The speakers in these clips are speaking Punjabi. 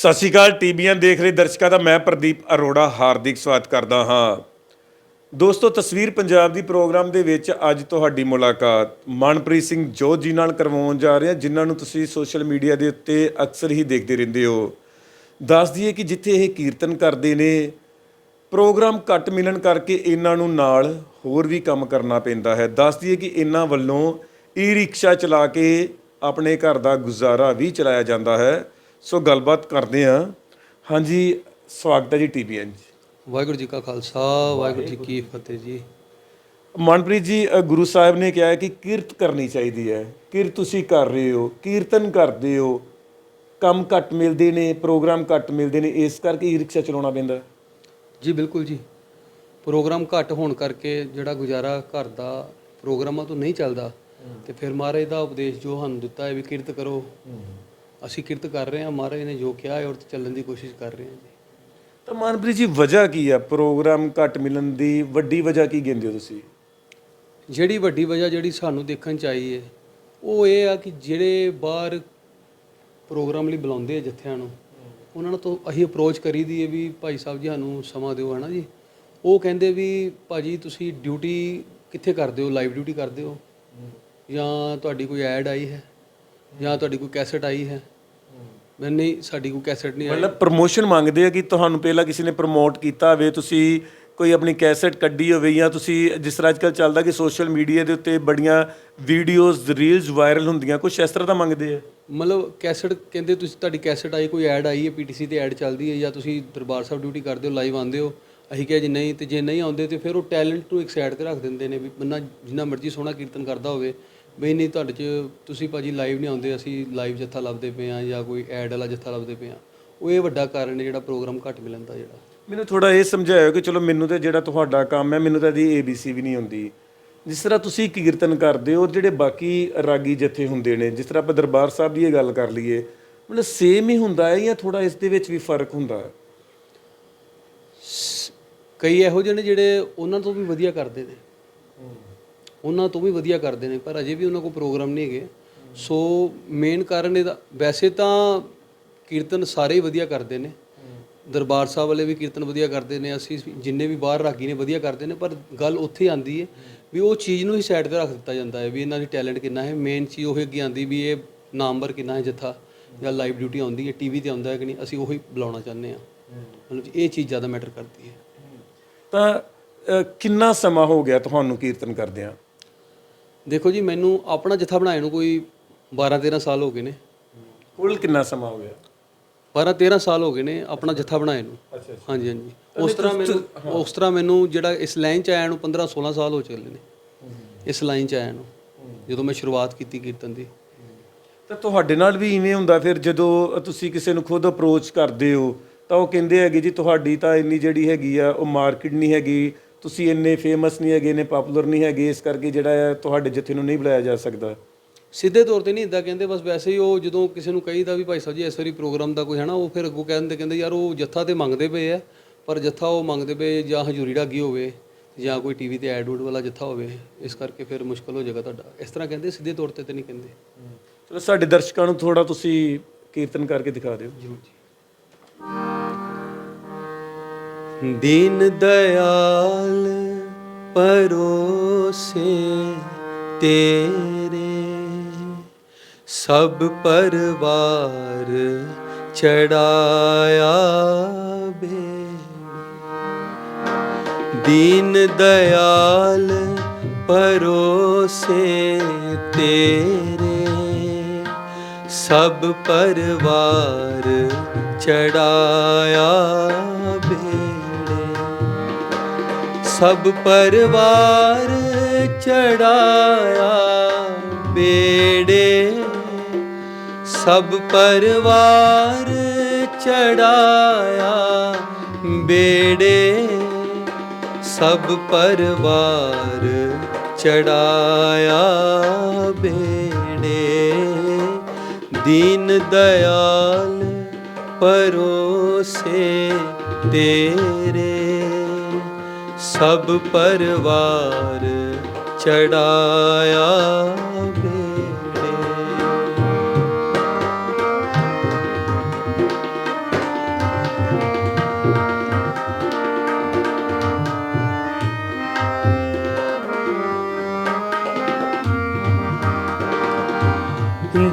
ਸਤਿ ਸ਼੍ਰੀ ਅਕਾਲ, ਟੀਵੀਆਂ ਦੇਖ ਰਹੇ ਦਰਸ਼ਕਾਂ ਦਾ ਮੈਂ ਪ੍ਰਦੀਪ ਅਰੋੜਾ, ਹਾਰਦਿਕ ਸਵਾਗਤ ਕਰਦਾ ਹਾਂ। ਦੋਸਤੋ, ਤਸਵੀਰ ਪੰਜਾਬ ਦੀ ਪ੍ਰੋਗਰਾਮ ਦੇ ਵਿੱਚ ਅੱਜ ਤੁਹਾਡੀ ਮੁਲਾਕਾਤ ਮਨਪ੍ਰੀਤ ਸਿੰਘ ਜੋਤ ਜੀ ਨਾਲ ਕਰਵਾਉਣ ਜਾ ਰਹੇ ਹਾਂ ਜਿਨ੍ਹਾਂ ਨੂੰ ਤੁਸੀਂ ਸੋਸ਼ਲ ਮੀਡੀਆ ਦੇ ਉੱਤੇ ਅਕਸਰ ਹੀ ਦੇਖਦੇ ਰਹਿੰਦੇ ਹੋ। ਦੱਸ ਦਈਏ ਕਿ ਜਿੱਥੇ ਇਹ ਕੀਰਤਨ ਕਰਦੇ ਨੇ, ਪ੍ਰੋਗਰਾਮ ਘੱਟ ਮਿਲਣ ਕਰਕੇ ਇਹਨਾਂ ਨੂੰ ਨਾਲ ਹੋਰ ਵੀ ਕੰਮ ਕਰਨਾ ਪੈਂਦਾ ਹੈ। ਦੱਸ ਦਈਏ ਕਿ ਇਹਨਾਂ ਵੱਲੋਂ ਈ ਰਿਕਸ਼ਾ ਚਲਾ ਕੇ ਆਪਣੇ ਘਰ ਦਾ ਗੁਜ਼ਾਰਾ ਵੀ ਚਲਾਇਆ ਜਾਂਦਾ ਹੈ। ਸੋ ਗੱਲਬਾਤ ਕਰਦੇ ਹਾਂ। ਹਾਂਜੀ ਸਵਾਗਤ ਹੈ ਜੀ ਟੀਵੀਐਨ ਜੀ। ਵਾਹਿਗੁਰੂ ਜੀ ਕਾ ਖਾਲਸਾ ਵਾਹਿਗੁਰੂ ਜੀ ਕੀ ਫਤਿਹ ਜੀ। ਮਨਪ੍ਰੀਤ ਜੀ ਗੁਰੂ ਸਾਹਿਬ ਨੇ ਕਿਹਾ ਹੈ ਕਿ ਕਿਰਤ ਕਰਨੀ ਚਾਹੀਦੀ ਹੈ। ਕਿਰਤ ਤੁਸੀਂ ਕਰ ਰਹੇ ਹੋ ਕੀਰਤਨ ਕਰਦੇ ਹੋ। ਕੰਮ ਘੱਟ ਮਿਲਦੇ ਨੇ ਪ੍ਰੋਗਰਾਮ ਘੱਟ ਮਿਲਦੇ ਨੇ ਇਸ ਕਰਕੇ ਈ ਰਿਕਸ਼ਾ ਚਲਾਉਣਾ ਪੈਂਦਾ। ਜੀ ਬਿਲਕੁਲ ਜੀ। ਪ੍ਰੋਗਰਾਮ ਘੱਟ ਹੋਣ ਕਰਕੇ ਜਿਹੜਾ ਗੁਜ਼ਾਰਾ ਘਰ ਦਾ ਪ੍ਰੋਗਰਾਮਾਂ ਤੋਂ ਨਹੀਂ ਚੱਲਦਾ ਤੇ ਫਿਰ ਮਹਾਰਾਜ ਦਾ ਉਪਦੇਸ਼ ਜੋ ਸਾਨੂੰ ਦਿੱਤਾ ਹੈ ਵੀ ਕਿਰਤ ਕਰੋ। ਅਸੀਂ ਕਿਰਤ ਕਰ ਰਹੇ ਹਾਂ ਮਹਾਰਾਜ ਨੇ ਜੋ ਕਿਹਾ ਹੈ ਔਰ ਚੱਲਣ ਦੀ ਕੋਸ਼ਿਸ਼ ਕਰ ਰਹੇ ਹਾਂ ਜੀ। ਤਾਂ ਮਨਪ੍ਰੀਤ ਜੀ ਵਜ੍ਹਾ ਕੀ ਹੈ? ਪ੍ਰੋਗਰਾਮ ਘੱਟ ਮਿਲਣ ਦੀ ਵੱਡੀ ਵਜ੍ਹਾ ਕੀ ਗਿਣਦੇ ਹੋ ਤੁਸੀਂ? ਜਿਹੜੀ ਵੱਡੀ ਵਜ੍ਹਾ ਜਿਹੜੀ ਸਾਨੂੰ ਦੇਖਣ ਚ ਆਈ ਹੈ ਉਹ ਇਹ ਆ ਕਿ ਜਿਹੜੇ ਬਾਹਰ ਪ੍ਰੋਗਰਾਮ ਲਈ ਬੁਲਾਉਂਦੇ ਆ ਜੱਥਿਆਂ ਨੂੰ ਉਹਨਾਂ ਨੂੰ ਤੋਂ ਅਸੀਂ ਅਪਰੋਚ ਕਰੀਦੀ ਹੈ ਵੀ ਭਾਈ ਸਾਹਿਬ ਜੀ ਸਾਨੂੰ ਸਮਾਂ ਦਿਓ ਹਨਾ ਜੀ? ਉਹ ਕਹਿੰਦੇ ਵੀ ਭਾਜੀ ਤੁਸੀਂ ਡਿਊਟੀ ਕਿੱਥੇ ਕਰਦੇ ਹੋ? ਲਾਈਵ ਡਿਊਟੀ ਕਰਦੇ ਹੋ? ਜਾਂ ਤੁਹਾਡੀ ਕੋਈ ਐਡ ਆਈ ਹੈ? ਜਾਂ ਤੁਹਾਡੀ ਕੋਈ ਕੈਸਟ ਆਈ ਹੈ? ਮੈਂ ਨਹੀਂ ਸਾਡੀ ਕੋਈ ਕੈਸਟ ਨਹੀਂ ਆਈ। ਮਤਲਬ ਪ੍ਰਮੋਸ਼ਨ ਮੰਗਦੇ ਆ ਕਿ ਤੁਹਾਨੂੰ ਪਹਿਲਾਂ ਕਿਸੇ ਨੇ ਪ੍ਰਮੋਟ ਕੀਤਾ ਹੋਵੇ ਤੁਸੀਂ ਕੋਈ ਆਪਣੀ ਕੈਸੇਟ ਕੱਢੀ ਹੋਵੇ ਜਾਂ ਤੁਸੀਂ ਜਿਸ ਤਰ੍ਹਾਂ ਅੱਜਕੱਲ ਚੱਲਦਾ ਕਿ ਸੋਸ਼ਲ ਮੀਡੀਆ ਦੇ ਉੱਤੇ ਬੜੀਆਂ ਵੀਡੀਓਜ਼ ਰੀਲਸ ਵਾਇਰਲ ਹੁੰਦੀਆਂ ਕੁਝ ਇਸ ਤਰ੍ਹਾਂ ਦਾ ਮੰਗਦੇ ਆ? ਮਤਲਬ ਕੈਸਟ ਕਹਿੰਦੇ ਤੁਸੀਂ ਤੁਹਾਡੀ ਕੈਸਟ ਆਈ ਕੋਈ ਐਡ ਆਈ ਹੈ ਪੀਟੀਸੀ ਤੇ ਐਡ ਚੱਲਦੀ ਹੈ ਜਾਂ ਤੁਸੀਂ ਦਰਬਾਰ ਸਾਹਿਬ ਡਿਊਟੀ ਕਰਦੇ ਹੋ ਲਾਈਵ ਆਉਂਦੇ ਹੋ ਅਸੀਂ ਕਿਹਾ ਜੀ ਨਹੀਂ ਤੇ ਜੇ ਨਹੀਂ ਆਉਂਦੇ ਤੇ ਫਿਰ ਉਹ ਟੈਲੈਂਟ ਨੂੰ ਇੱਕ ਸਾਈਡ ਤੇ ਰੱਖ ਦਿੰਦੇ ਨੇ ਵੀ ਬੰਦਾ ਜਿੰਨਾ ਮਰਜ਼ੀ ਸੋਹਣਾ ਕੀਰਤਨ ਕਰਦਾ ਹੋਵੇ ਵੀ ਨਹੀਂ ਤੁਹਾਡੇ ਚ ਤੁਸੀਂ ਭਾਜੀ ਲਾਈਵ ਨਹੀਂ ਆਉਂਦੇ ਅਸੀਂ ਲਾਈਵ ਜੱਥਾ ਲੱਭਦੇ ਪਏ ਆ ਜਾਂ ਕੋਈ ਐਡ ਵਾਲਾ ਜੱਥਾ ਲੱਭਦੇ ਪਏ ਆ ਉਹ ਇਹ ਵੱਡਾ ਕਾਰਨ ਹੈ ਜਿਹੜਾ ਪ੍ਰੋਗਰਾਮ ਘੱਟ ਮਿਲਣ ਦਾ ਜਿਹੜਾ। ਮੈਨੂੰ ਥੋੜਾ ਇਹ ਸਮਝਾਇਓ ਕਿ ਚਲੋ ਮੈਨੂੰ ਤੇ ਜਿਹੜਾ ਤੁਹਾਡਾ ਕੰਮ ਹੈ ਮੈਨੂੰ ਤਾਂ ਇਹਦੀ ਏਬੀਸੀ ਵੀ ਨਹੀਂ ਹੁੰਦੀ ਜਿਸ ਤਰ੍ਹਾਂ ਤੁਸੀਂ ਕੀਰਤਨ ਕਰਦੇ ਹੋ ਜਿਹੜੇ ਬਾਕੀ ਰਾਗੀ ਜਥੇ ਹੁੰਦੇ ਨੇ ਜਿਸ ਤਰ੍ਹਾਂ ਆਪਾਂ ਦਰਬਾਰ ਸਾਹਿਬ ਦੀ ਇਹ ਗੱਲ ਕਰ ਲਈਏ ਮਤਲਬ ਸੇਮ ਹੀ ਹੁੰਦਾ ਹੈ ਜਾਂ ਥੋੜਾ ਇਸ ਦੇ ਵਿੱਚ ਵੀ ਫ਼ਰਕ ਹੁੰਦਾ ਹੈ? ਕਈ ਇਹੋ ਜਿਹੇ ਨੇ ਜਿਹੜੇ ਉਹਨਾਂ ਤੋਂ ਵੀ ਵਧੀਆ ਕਰਦੇ ਨੇ। ਉਹਨਾਂ ਤੋਂ ਵੀ ਵਧੀਆ ਕਰਦੇ ਨੇ, ਪਰ ਅਜੇ ਵੀ ਉਹਨਾਂ ਕੋਲ ਪ੍ਰੋਗਰਾਮ ਨਹੀਂ ਹੈਗੇ। ਸੋ ਮੇਨ ਕਾਰਨ ਇਹਦਾ, ਵੈਸੇ ਤਾਂ ਕੀਰਤਨ ਸਾਰੇ ਹੀ ਵਧੀਆ ਕਰਦੇ ਨੇ। ਦਰਬਾਰ ਸਾਹਿਬ ਵਾਲੇ ਵੀ ਕੀਰਤਨ ਵਧੀਆ ਕਰਦੇ ਨੇ, ਅਸੀਂ ਜਿੰਨੇ ਵੀ ਬਾਹਰ ਰਾਗੀ ਨੇ ਵਧੀਆ ਕਰਦੇ ਨੇ, ਪਰ ਗੱਲ ਉੱਥੇ ਆਂਦੀ ਹੈ ਵੀ ਉਹ ਚੀਜ਼ ਨੂੰ ਹੀ ਸਾਈਡ ਤੇ ਰੱਖ ਦਿੱਤਾ ਜਾਂਦਾ ਹੈ ਵੀ ਇਹਨਾਂ ਦੀ ਟੈਲੈਂਟ ਕਿੰਨਾ ਹੈ। ਮੇਨ ਚੀਜ਼ ਉਹ ਅੱਗੇ ਆਂਦੀ ਵੀ ਇਹ ਨਾਮਵਰ ਕਿੰਨਾ ਹੈ ਜੱਥਾ, ਜਾਂ ਲਾਈਵ ਡਿਊਟੀ ਆਉਂਦੀ ਹੈ ਟੀਵੀ ਤੇ ਆਉਂਦਾ ਹੈ ਕਿ ਨਹੀਂ, ਅਸੀਂ ਉਹੀ ਬੁਲਾਉਣਾ ਚਾਹੁੰਦੇ ਆ ਮਤਲਬ ਇਹ ਚੀਜ਼ ਜ਼ਿਆਦਾ ਮੈਟਰ ਕਰਦੀ ਹੈ। ਤਾਂ ਕਿੰਨਾ ਸਮਾਂ ਹੋ ਗਿਆ ਤੁਹਾਨੂੰ ਕੀਰਤਨ ਕਰਦਿਆਂ? ਦੇਖੋ ਜੀ ਮੈਨੂੰ ਆਪਣਾ ਜਥਾ ਬਣਾਏ ਨੂੰ ਕੋਈ 12 13 ਸਾਲ ਹੋ ਗਏ ਨੇ। ਕੁੱਲ ਕਿੰਨਾ ਸਮਾਂ ਹੋ ਗਿਆ? 12 13 ਸਾਲ ਹੋ ਗਏ ਨੇ ਆਪਣਾ ਜਥਾ ਬਣਾਏ ਨੂੰ। ਅੱਛਾ ਹਾਂਜੀ ਹਾਂਜੀ। ਉਸ ਤਰ੍ਹਾਂ ਮੈਨੂੰ ਉਸ ਤਰ੍ਹਾਂ ਮੈਨੂੰ ਜਿਹੜਾ ਇਸ ਲਾਈਨ 'ਚ ਆਇਆ ਨੂੰ 15 16 ਸਾਲ ਹੋ ਚੱਲੇ ਨੇ। ਇਸ ਲਾਈਨ 'ਚ ਆਇਆ ਨੂੰ। ਜਦੋਂ ਮੈਂ ਸ਼ੁਰੂਆਤ ਕੀਤੀ ਕੀਰਤਨ ਦੀ। ਤਾਂ ਤੁਹਾਡੇ ਨਾਲ ਵੀ ਇਵੇਂ ਹੁੰਦਾ ਫਿਰ ਜਦੋਂ ਤੁਸੀਂ ਕਿਸੇ ਨੂੰ ਖੁਦ ਅਪਰੋਚ ਕਰਦੇ ਹੋ ਤਾਂ ਉਹ ਕਹਿੰਦੇ ਹੈਗੇ ਜੀ ਤੁਹਾਡੀ ਤਾਂ ਇੰਨੀ ਜਿਹੜੀ ਹੈਗੀ ਆ ਉਹ ਮਾਰਕੀਟ ਨਹੀਂ ਹੈਗੀ। ਤੁਸੀਂ ਇੰਨੇ ਫੇਮਸ ਨਹੀਂ ਹੈਗੇ ਨੇ ਪਪੂਲਰ ਨਹੀਂ ਹੈਗੇ ਇਸ ਕਰਕੇ ਜਿਹੜਾ ਹੈ ਤੁਹਾਡੇ ਜਥੇ ਨੂੰ ਨਹੀਂ ਬੁਲਾਇਆ ਜਾ ਸਕਦਾ। ਸਿੱਧੇ ਤੌਰ ਤੇ ਨਹੀਂ ਇਦਾਂ ਕਹਿੰਦੇ ਬਸ ਵੈਸੇ ਹੀ ਉਹ ਜਦੋਂ ਕਿਸੇ ਨੂੰ ਕਹੀਦਾ ਵੀ ਭਾਈ ਸਾਹਿਬ ਜੀ ਇਸ ਵਾਰੀ ਪ੍ਰੋਗਰਾਮ ਦਾ ਕੋਈ ਹੈ ਨਾ ਉਹ ਫਿਰ ਅੱਗੋਂ ਕਹਿੰਦੇ ਕਹਿੰਦੇ ਯਾਰ ਉਹ ਜੱਥਾ ਤੇ ਮੰਗਦੇ ਪਏ ਆ ਪਰ ਜੱਥਾ ਉਹ ਮੰਗਦੇ ਪਏ ਜਾਂ ਹਜ਼ੂਰੀ ਢਾਗੀ ਹੋਵੇ ਜਾਂ ਕੋਈ ਟੀਵੀ ਤੇ ਐਡ ਊਡ ਵਾਲਾ ਜੱਥਾ ਹੋਵੇ ਇਸ ਕਰਕੇ ਫਿਰ ਮੁਸ਼ਕਲ ਹੋ ਜਾਏਗਾ ਤੁਹਾਡਾ। ਇਸ ਤਰ੍ਹਾਂ ਕਹਿੰਦੇ ਸਿੱਧੇ ਤੌਰ ਤੇ ਤੇ ਨਹੀਂ ਕਹਿੰਦੇ। ਚਲੋ ਸਾਡੇ ਦਰਸ਼ਕਾਂ ਨੂੰ ਥੋੜਾ ਤੁਸੀਂ ਕੀਰਤਨ ਕਰਕੇ ਦਿਖਾ ਦਿਓ। ਜ਼ਰੂਰ ਜੀ। ਦੀਨ ਦਇਆਲ ਪਰੋਸੇ ਤੇਰੇ। ਸਭ ਪਰਵਾਰ ਚੜਾਇਆ ਬੇ ਦੀਨ ਦਇਆਲ ਪਰੋਸੇ ਤੇਰੇ। ਸਭ ਪਰਵਾਰ ਚੜਾਇਆ ਸਭ ਪਰਵਾਰ ਚੜਾਇਆ ਬੇੜੇ। ਸਭ ਪਰਵਾਰ ਚੜਾਇਆ ਬੇੜੇ। ਸਭ ਪਰਵਾਰ ਚੜਾਇਆ ਬੇੜੇ। ਦੀਨ ਦਇਆਲ ਪਰੋਸੇ ਤੇਰੇ। ਸਭ ਪਰਵਾਰ ਚੜਾਇਆ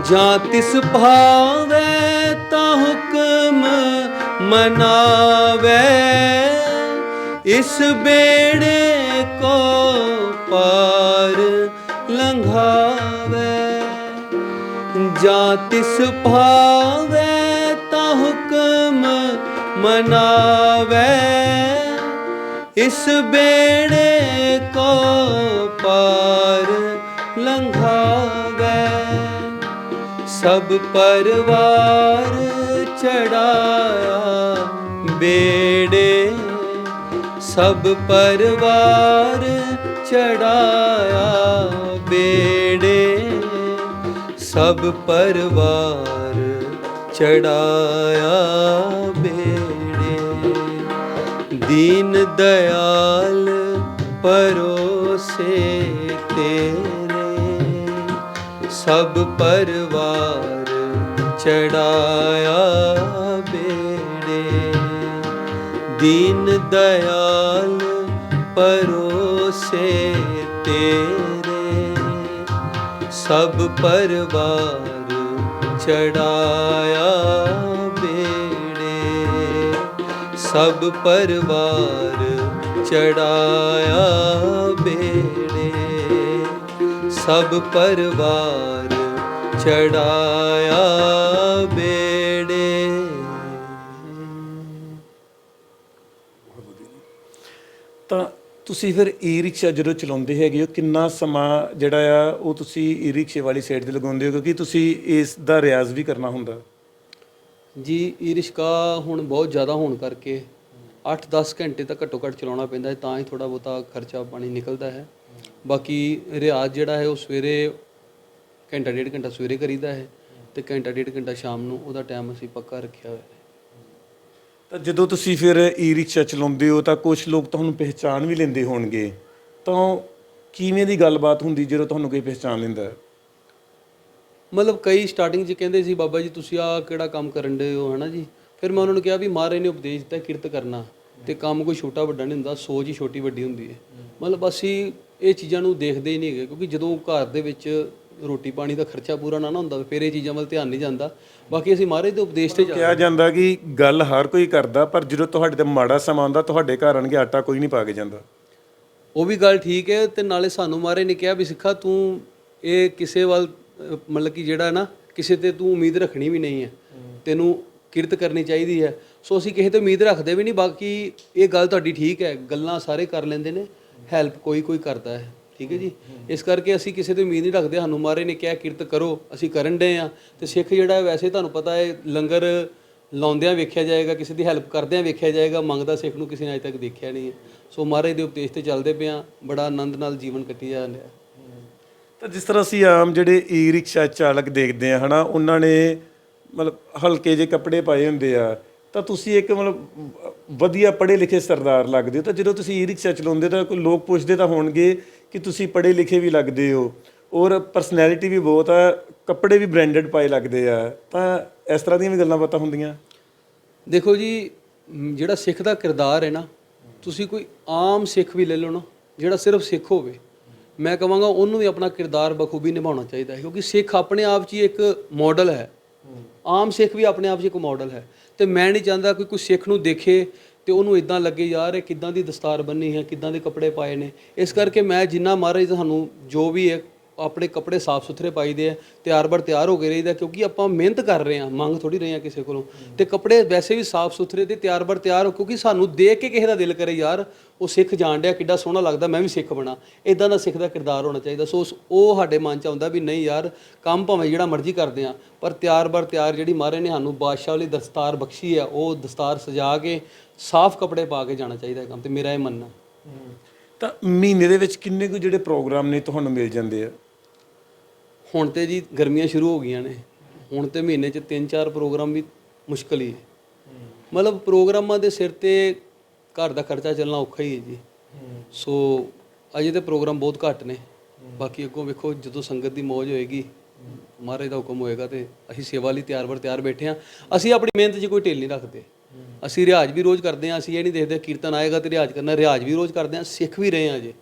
ਜਾ ਜਾਂ ਤਿਸ ਭਾਵੇ ਤਾਂ ਹੁਕਮ ਮਨਾਵੇ। ਇਸ ਬੇੜੇ ਕੋ ਪਾਰ ਲੰਘਾਵੇ। ਜਾ ਤਿਸ ਭਾਵੇ ਤਾਂ ਹੁਕਮ ਮਨਾਵੇ। ਇਸ ਬੇੜੇ ਕੋ ਪਾਰ ਲੰਘਾਵੇ। ਸਭ ਪਰਵਾਰ ਚੜਾਇਆ ਬੇੜੇ ਸਭ ਪਰਵਾਰ ਚੜਾਇਆ ਬੇੜੇ, ਸਭ ਪਰਵਾਰ ਚੜਾਇਆ ਬੇੜੇ। ਦੀਨ ਦਇਆਲ ਪਰੋਸੇ ਤੇਰੇ, ਸਭ ਪਰਵਾਰ ਚੜਾਇਆ ਬੇੜੇ। ਦੀਨ ਦਇਆਲ ਪਰੋਸੇ ਤੇਰੇ ਸਭ ਪਰਵਾਰ ਚੜਾਇਆ ਬੇੜੇ ਸਭ ਪਰਵਾਰ ਚੜਾਇਆ ਬੇੜੇ ਸਭ ਪਰਵਾਰ ਚੜਾਇਆ ਬੇੜੇ। ਤੁਸੀਂ ਫਿਰ ਈ ਰਿਕਸ਼ਾ ਜਦੋਂ ਚਲਾਉਂਦੇ ਹੈਗੇ ਹੋ, ਕਿੰਨਾ ਸਮਾਂ ਜਿਹੜਾ ਆ ਉਹ ਤੁਸੀਂ ਈ ਰਿਕਸ਼ੇ ਵਾਲੀ ਸਾਈਡ ਤੇ ਲਗਾਉਂਦੇ ਹੋ? ਕਿਉਂਕਿ ਤੁਸੀਂ ਇਸ ਦਾ ਰਿਆਜ਼ ਵੀ ਕਰਨਾ ਹੁੰਦਾ। ਜੀ ਈ ਰਿਕਸ਼ਾ ਹੁਣ ਬਹੁਤ ਜ਼ਿਆਦਾ ਹੋਣ ਕਰਕੇ 8-10 ਘੰਟੇ ਤਾਂ ਘੱਟੋ ਘੱਟ ਚਲਾਉਣਾ ਪੈਂਦਾ ਹੈ, ਤਾਂ ਹੀ ਥੋੜਾ ਬਹੁਤਾ ਖਰਚਾ ਪਾਣੀ ਨਿਕਲਦਾ ਹੈ। ਬਾਕੀ ਰਿਆਜ਼ ਜਿਹੜਾ ਹੈ, ਉਹ ਸਵੇਰੇ ਘੰਟਾ ਡੇਢ ਘੰਟਾ ਸਵੇਰੇ ਕਰੀਦਾ ਹੈ ਤੇ ਘੰਟਾ ਡੇਢ ਘੰਟਾ ਸ਼ਾਮ ਨੂੰ ਉਹਦਾ ਟਾਈਮ ਅਸੀਂ ਪੱਕਾ ਰੱਖਿਆ ਹੋਇਆ ਹੈ। ਤਾਂ ਜਦੋਂ ਤੁਸੀਂ ਫਿਰ ਈ ਰਿਕਸ਼ਾ ਚਲਾਉਂਦੇ ਹੋ ਤਾਂ ਕੁਝ ਲੋਕ ਤੁਹਾਨੂੰ ਪਹਿਚਾਨ ਵੀ ਲੈਂਦੇ ਹੋਣਗੇ। ਤਾਂ ਕਿਵੇਂ ਦੀ ਗੱਲਬਾਤ ਹੁੰਦੀ ਜਦੋਂ ਤੁਹਾਨੂੰ ਕੋਈ ਪਹਿਚਾਨ ਲੈਂਦਾ? ਹੈ ਮਤਲਬ ਕਈ ਸਟਾਰਟਿੰਗ 'ਚ ਕਹਿੰਦੇ ਸੀ, ਬਾਬਾ ਜੀ, ਤੁਸੀਂ ਆ ਕਿਹੜਾ ਕੰਮ ਕਰਨ ਦੇ ਹੋ? ਹਨਾ ਜੀ। ਫਿਰ ਮੈਂ ਉਹਨਾਂ ਨੂੰ ਕਿਹਾ ਵੀ ਮਹਾਰਾਜ ਨੇ ਉਪਦੇਸ਼ ਦਿੱਤਾ ਕਿਰਤ ਕਰਨਾ ਤੇ ਕੰਮ ਕੋਈ ਛੋਟਾ ਵੱਡਾ ਨਹੀਂ ਹੁੰਦਾ, ਸੋਚ ਹੀ ਛੋਟੀ ਵੱਡੀ ਹੁੰਦੀ ਹੈ। ਮਤਲਬ ਅਸੀਂ ਇਹ ਚੀਜ਼ਾਂ ਨੂੰ ਦੇਖਦੇ ਹੀ ਨਹੀਂ ਹੈਗੇ, ਕਿਉਂਕਿ ਜਦੋਂ ਘਰ ਦੇ ਵਿੱਚ ਰੋਟੀ ਪਾਣੀ ਦਾ ਖਰਚਾ ਪੂਰਾ ਨਾ ਨਾ ਹੁੰਦਾ ਫਿਰ ਇਹ ਚੀਜ਼ਾਂ ਵੱਲ ਧਿਆਨ ਨਹੀਂ ਜਾਂਦਾ। ਬਾਕੀ ਅਸੀਂ ਮਹਾਰਾਜ ਦੇ ਉਪਦੇਸ਼ ਤੇ ਜਾ ਕਿਹਾ ਜਾਂਦਾ ਕਿ ਗੱਲ ਹਰ ਕੋਈ ਕਰਦਾ ਪਰ ਜਦੋਂ ਤੁਹਾਡੇ ਤੇ ਮਾੜਾ ਸਮਾਂ ਆਉਂਦਾ ਤੁਹਾਡੇ ਘਰ ਆਣ ਕੇ ਆਟਾ ਕੋਈ ਨਹੀਂ ਪਾ ਕੇ ਜਾਂਦਾ। ਉਹ ਵੀ ਗੱਲ ਠੀਕ ਹੈ ਤੇ ਨਾਲੇ ਸਾਨੂੰ ਮਹਾਰਾਜ ਨੇ ਕਿਹਾ ਵੀ ਸਿੱਖਾ ਤੂੰ ਇਹ ਕਿਸੇ ਵੱਲ ਅਹ, ਮਤਲਬ ਕਿ ਜਿਹੜਾ ਨਾ ਕਿਸੇ ਤੇ ਤੂੰ ਉਮੀਦ ਰੱਖਣੀ ਵੀ ਨਹੀਂ ਹੈ। ਤੈਨੂੰ ਕਿਰਤ ਕਰਨੀ ਚਾਹੀਦੀ ਹੈ। ਸੋ ਅਸੀਂ ਕਿਸੇ ਤੇ ਉਮੀਦ ਰੱਖਦੇ ਵੀ ਨਹੀਂ ਬਾਕੀ ਇਹ ਗੱਲ ਤੁਹਾਡੀ ਠੀਕ ਹੈ ਗੱਲਾਂ ਸਾਰੇ ਕਰ ਲੈਂਦੇ ਨੇ ਹੈਲਪ ਕੋਈ ਕੋਈ ਕਰਦਾ ਹੈ। ਠੀਕ ਹੈ ਜੀ? ਇਸ ਕਰਕੇ ਅਸੀਂ ਕਿਸੇ ਤੋਂ ਉਮੀਦ ਨਹੀਂ ਰੱਖਦੇ। ਸਾਨੂੰ ਮਹਾਰਾਜ ਨੇ ਕਿਹਾ, ਕਿਰਤ ਕਰੋ। ਅਸੀਂ ਕਰਨ ਦੇ ਆ। ਤੇ ਸਿੱਖ ਜਿਹੜਾ ਵੈਸੇ ਤੁਹਾਨੂੰ ਪਤਾ ਹੈ, ਲੰਗਰ ਲਾਉਂਦਿਆਂ ਵੇਖਿਆ ਜਾਏਗਾ, ਕਿਸੇ ਦੀ ਹੈਲਪ ਕਰਦਿਆਂ ਵੇਖਿਆ ਜਾਏਗਾ। ਮੰਗਦਾ ਸਿੱਖ ਨੂੰ ਕਿਸੇ ਨੇ ਅਜੇ ਤੱਕ ਦੇਖਿਆ ਨਹੀਂ ਹੈ। ਸੋ ਮਹਾਰਾਜ ਦੇ ਉਪਦੇਸ਼ ਤੇ ਚੱਲਦੇ ਪਿਆ ਬੜਾ ਆਨੰਦ ਨਾਲ ਜੀਵਨ ਕੱਟੀ ਜਾ ਰਿਹਾ ਤਾਂ ਜਿਸ ਤਰ੍ਹਾਂ ਅਸੀਂ ਆਮ ਜਿਹੜੇ ਈ ਰਿਕਸ਼ਾ ਚਾਲਕ ਦੇਖਦੇ ਆ, ਹਨਾ, ਉਹਨਾਂ ਨੇ ਮਤਲਬ ਹਲਕੇ ਜਿਹੇ ਕੱਪੜੇ ਪਾਏ ਹੁੰਦੇ ਆ, ਤਾਂ ਤੁਸੀਂ ਇੱਕ ਮਤਲਬ ਵਧੀਆ ਪੜ੍ਹੇ ਲਿਖੇ ਸਰਦਾਰ ਲੱਗਦੇ ਹੋ। ਤਾਂ ਜਦੋਂ ਤੁਸੀਂ ਈ ਰਿਕਸ਼ਾ ਚਲਾਉਂਦੇ ਤਾਂ ਕੋਈ ਲੋਕ ਪੁੱਛਦੇ ਤਾਂ ਹੋਣਗੇ ਕਿ ਤੁਸੀਂ ਪੜ੍ਹੇ ਲਿਖੇ ਵੀ ਲੱਗਦੇ ਹੋ ਔਰ ਪਰਸਨੈਲਿਟੀ ਵੀ ਬਹੁਤ ਆ ਕੱਪੜੇ ਵੀ ਬ੍ਰਾਂਡਡ ਪਾਏ ਲੱਗਦੇ ਆ ਤਾਂ ਇਸ ਤਰ੍ਹਾਂ ਦੀਆਂ ਵੀ ਗੱਲਾਂ ਬਾਤਾਂ ਹੁੰਦੀਆਂ? ਦੇਖੋ ਜੀ ਜਿਹੜਾ ਸਿੱਖ ਦਾ ਕਿਰਦਾਰ ਹੈ ਨਾ ਤੁਸੀਂ ਕੋਈ ਆਮ ਸਿੱਖ ਵੀ ਲੈ ਲਓ ਨਾ ਜਿਹੜਾ ਸਿਰਫ ਸਿੱਖ ਹੋਵੇ ਮੈਂ ਕਹਾਂਗਾ ਉਹਨੂੰ ਵੀ ਆਪਣਾ ਕਿਰਦਾਰ ਬਖੂਬੀ ਨਿਭਾਉਣਾ ਚਾਹੀਦਾ ਹੈ ਕਿਉਂਕਿ ਸਿੱਖ ਆਪਣੇ ਆਪ 'ਚ ਹੀ ਇੱਕ ਮਾਡਲ ਹੈ। ਆਮ ਸਿੱਖ ਵੀ ਆਪਣੇ ਆਪ 'ਚ ਇੱਕ ਮਾਡਲ ਹੈ। ਤੇ ਮੈਂ ਨਹੀਂ ਚਾਹੁੰਦਾ ਕਿ ਕੋਈ ਸਿੱਖ ਨੂੰ ਦੇਖੇ ਤੇ ਉਹਨੂੰ ਇਦਾਂ ਲੱਗੇ, ਯਾਰ, ਇਹ ਕਿੱਦਾਂ ਦੀ ਦਸਤਾਰ ਬੰਨੀ ਹੈ? ਕਿੱਦਾਂ ਦੇ ਕੱਪੜੇ ਪਾਏ ਨੇ? ਇਸ ਕਰਕੇ ਮੈਂ ਜਿੰਨਾ ਮਹਾਰਾਜ ਸਾਨੂੰ ਜੋ ਵੀ ਹੈ ਆਪਣੇ ਕੱਪੜੇ ਸਾਫ਼ ਸੁਥਰੇ ਪਾਈਦੇ ਆ, ਤਿਆਰ ਬਰ ਤਿਆਰ ਹੋ ਕੇ ਰਹੀਦਾ, ਕਿਉਂਕਿ ਆਪਾਂ ਮਿਹਨਤ ਕਰ ਰਹੇ ਹਾਂ, ਮੰਗ ਥੋੜੀ ਰਹੇ ਹਾਂ ਕਿਸੇ ਕੋਲੋਂ। ਤੇ ਕੱਪੜੇ ਵੈਸੇ ਵੀ ਸਾਫ਼ ਸੁਥਰੇ ਤੇ ਤਿਆਰ ਬਰ ਤਿਆਰ ਹੋ, ਕਿਉਂਕਿ ਸਾਨੂੰ ਦੇਖ ਕੇ ਕਿਸੇ ਦਾ ਦਿਲ ਕਰੇ, ਯਾਰ, ਉਹ ਸਿੱਖ ਜਾਣ ਡਿਆ, ਕਿੱਡਾ ਸੋਹਣਾ ਲੱਗਦਾ, ਮੈਂ ਵੀ ਸਿੱਖ ਬਣਾ। ਇਦਾਂ ਦਾ ਸਿੱਖ ਦਾ ਕਿਰਦਾਰ ਹੋਣਾ ਚਾਹੀਦਾ। ਸੋ ਉਹ ਸਾਡੇ ਮਨ ਚ ਆਉਂਦਾ ਵੀ ਨਹੀਂ ਯਾਰ, ਕੰਮ ਭਾਵੇਂ ਜਿਹੜਾ ਮਰਜ਼ੀ ਕਰਦੇ ਆ ਪਰ ਤਿਆਰ ਬਰ ਤਿਆਰ ਜਿਹੜੀ ਮਹਾਰਾਜ ਨੇ ਸਾਨੂੰ ਬਾਦਸ਼ਾਹ ਵਾਲੀ ਦਸਤਾਰ ਬਖਸ਼ੀ ਆ, ਉਹ ਦਸਤਾਰ ਸਜਾ ਕੇ ਸਾਫ਼ ਕੱਪੜੇ ਪਾ ਕੇ ਜਾਣਾ ਚਾਹੀਦਾ ਕੰਮ, ਤੇ ਮੇਰਾ ਇਹ ਮੰਨਣਾ। ਤਾਂ ਮਹੀਨੇ ਦੇ ਵਿੱਚ ਕਿੰਨੇ ਕੁ ਜਿਹੜੇ ਪ੍ਰੋਗਰਾਮ ਨੇ, ਤੁਹਾਨੂੰ ਮਿਲ ਜਾਂਦੇ ਆ? ਹੁਣ ਤੇ ਜੀ ਗਰਮੀਆਂ ਸ਼ੁਰੂ ਹੋ ਗਈਆਂ ਨੇ। ਹੁਣ ਤੇ ਮਹੀਨੇ 'ਚ 3-4 ਪ੍ਰੋਗਰਾਮ ਵੀ ਮੁਸ਼ਕਲ ਹੀ ਹੈ। ਮਤਲਬ ਪ੍ਰੋਗਰਾਮਾਂ ਦੇ ਸਿਰ ਤੇ ਘਰ ਦਾ ਖਰਚਾ ਚੱਲਣਾ ਔਖਾ ਹੀ ਹੈ ਜੀ। ਸੋ ਅਜੇ ਤੇ ਪ੍ਰੋਗਰਾਮ ਬਹੁਤ ਘੱਟ ਨੇ। ਬਾਕੀ ਅੱਗੋਂ ਵੇਖੋ ਜਦੋਂ ਸੰਗਤ ਦੀ ਮੌਜ ਹੋਏਗੀ, ਮਹਾਰਾਜ ਦਾ ਹੁਕਮ ਹੋਏਗਾ ਤੇ ਅਸੀਂ ਸੇਵਾ ਲਈ ਤਿਆਰ ਬਰ ਤਿਆਰ ਬੈਠੇ ਆ ਅਸੀਂ ਆਪਣੀ ਮਿਹਨਤ 'ਚ ਕੋਈ ਢਿੱਲ ਨਹੀਂ ਰੱਖਦੇ। ਅਸੀਂ ਰਿਆਜ਼ ਵੀ ਰੋਜ਼ ਕਰਦੇ ਆ ਅਸੀਂ ਇਹ ਨਹੀਂ ਦੇਖਦੇ ਕੀਰਤਨ ਆਏਗਾ ਤੇ ਰਿਆਜ਼ ਕਰਨਾ, ਰਿਆਜ਼ ਵੀ ਰੋਜ਼ ਕਰਦੇ ਆ ਸਿੱਖ ਵੀ ਰਹੇ ਆ ਜੇ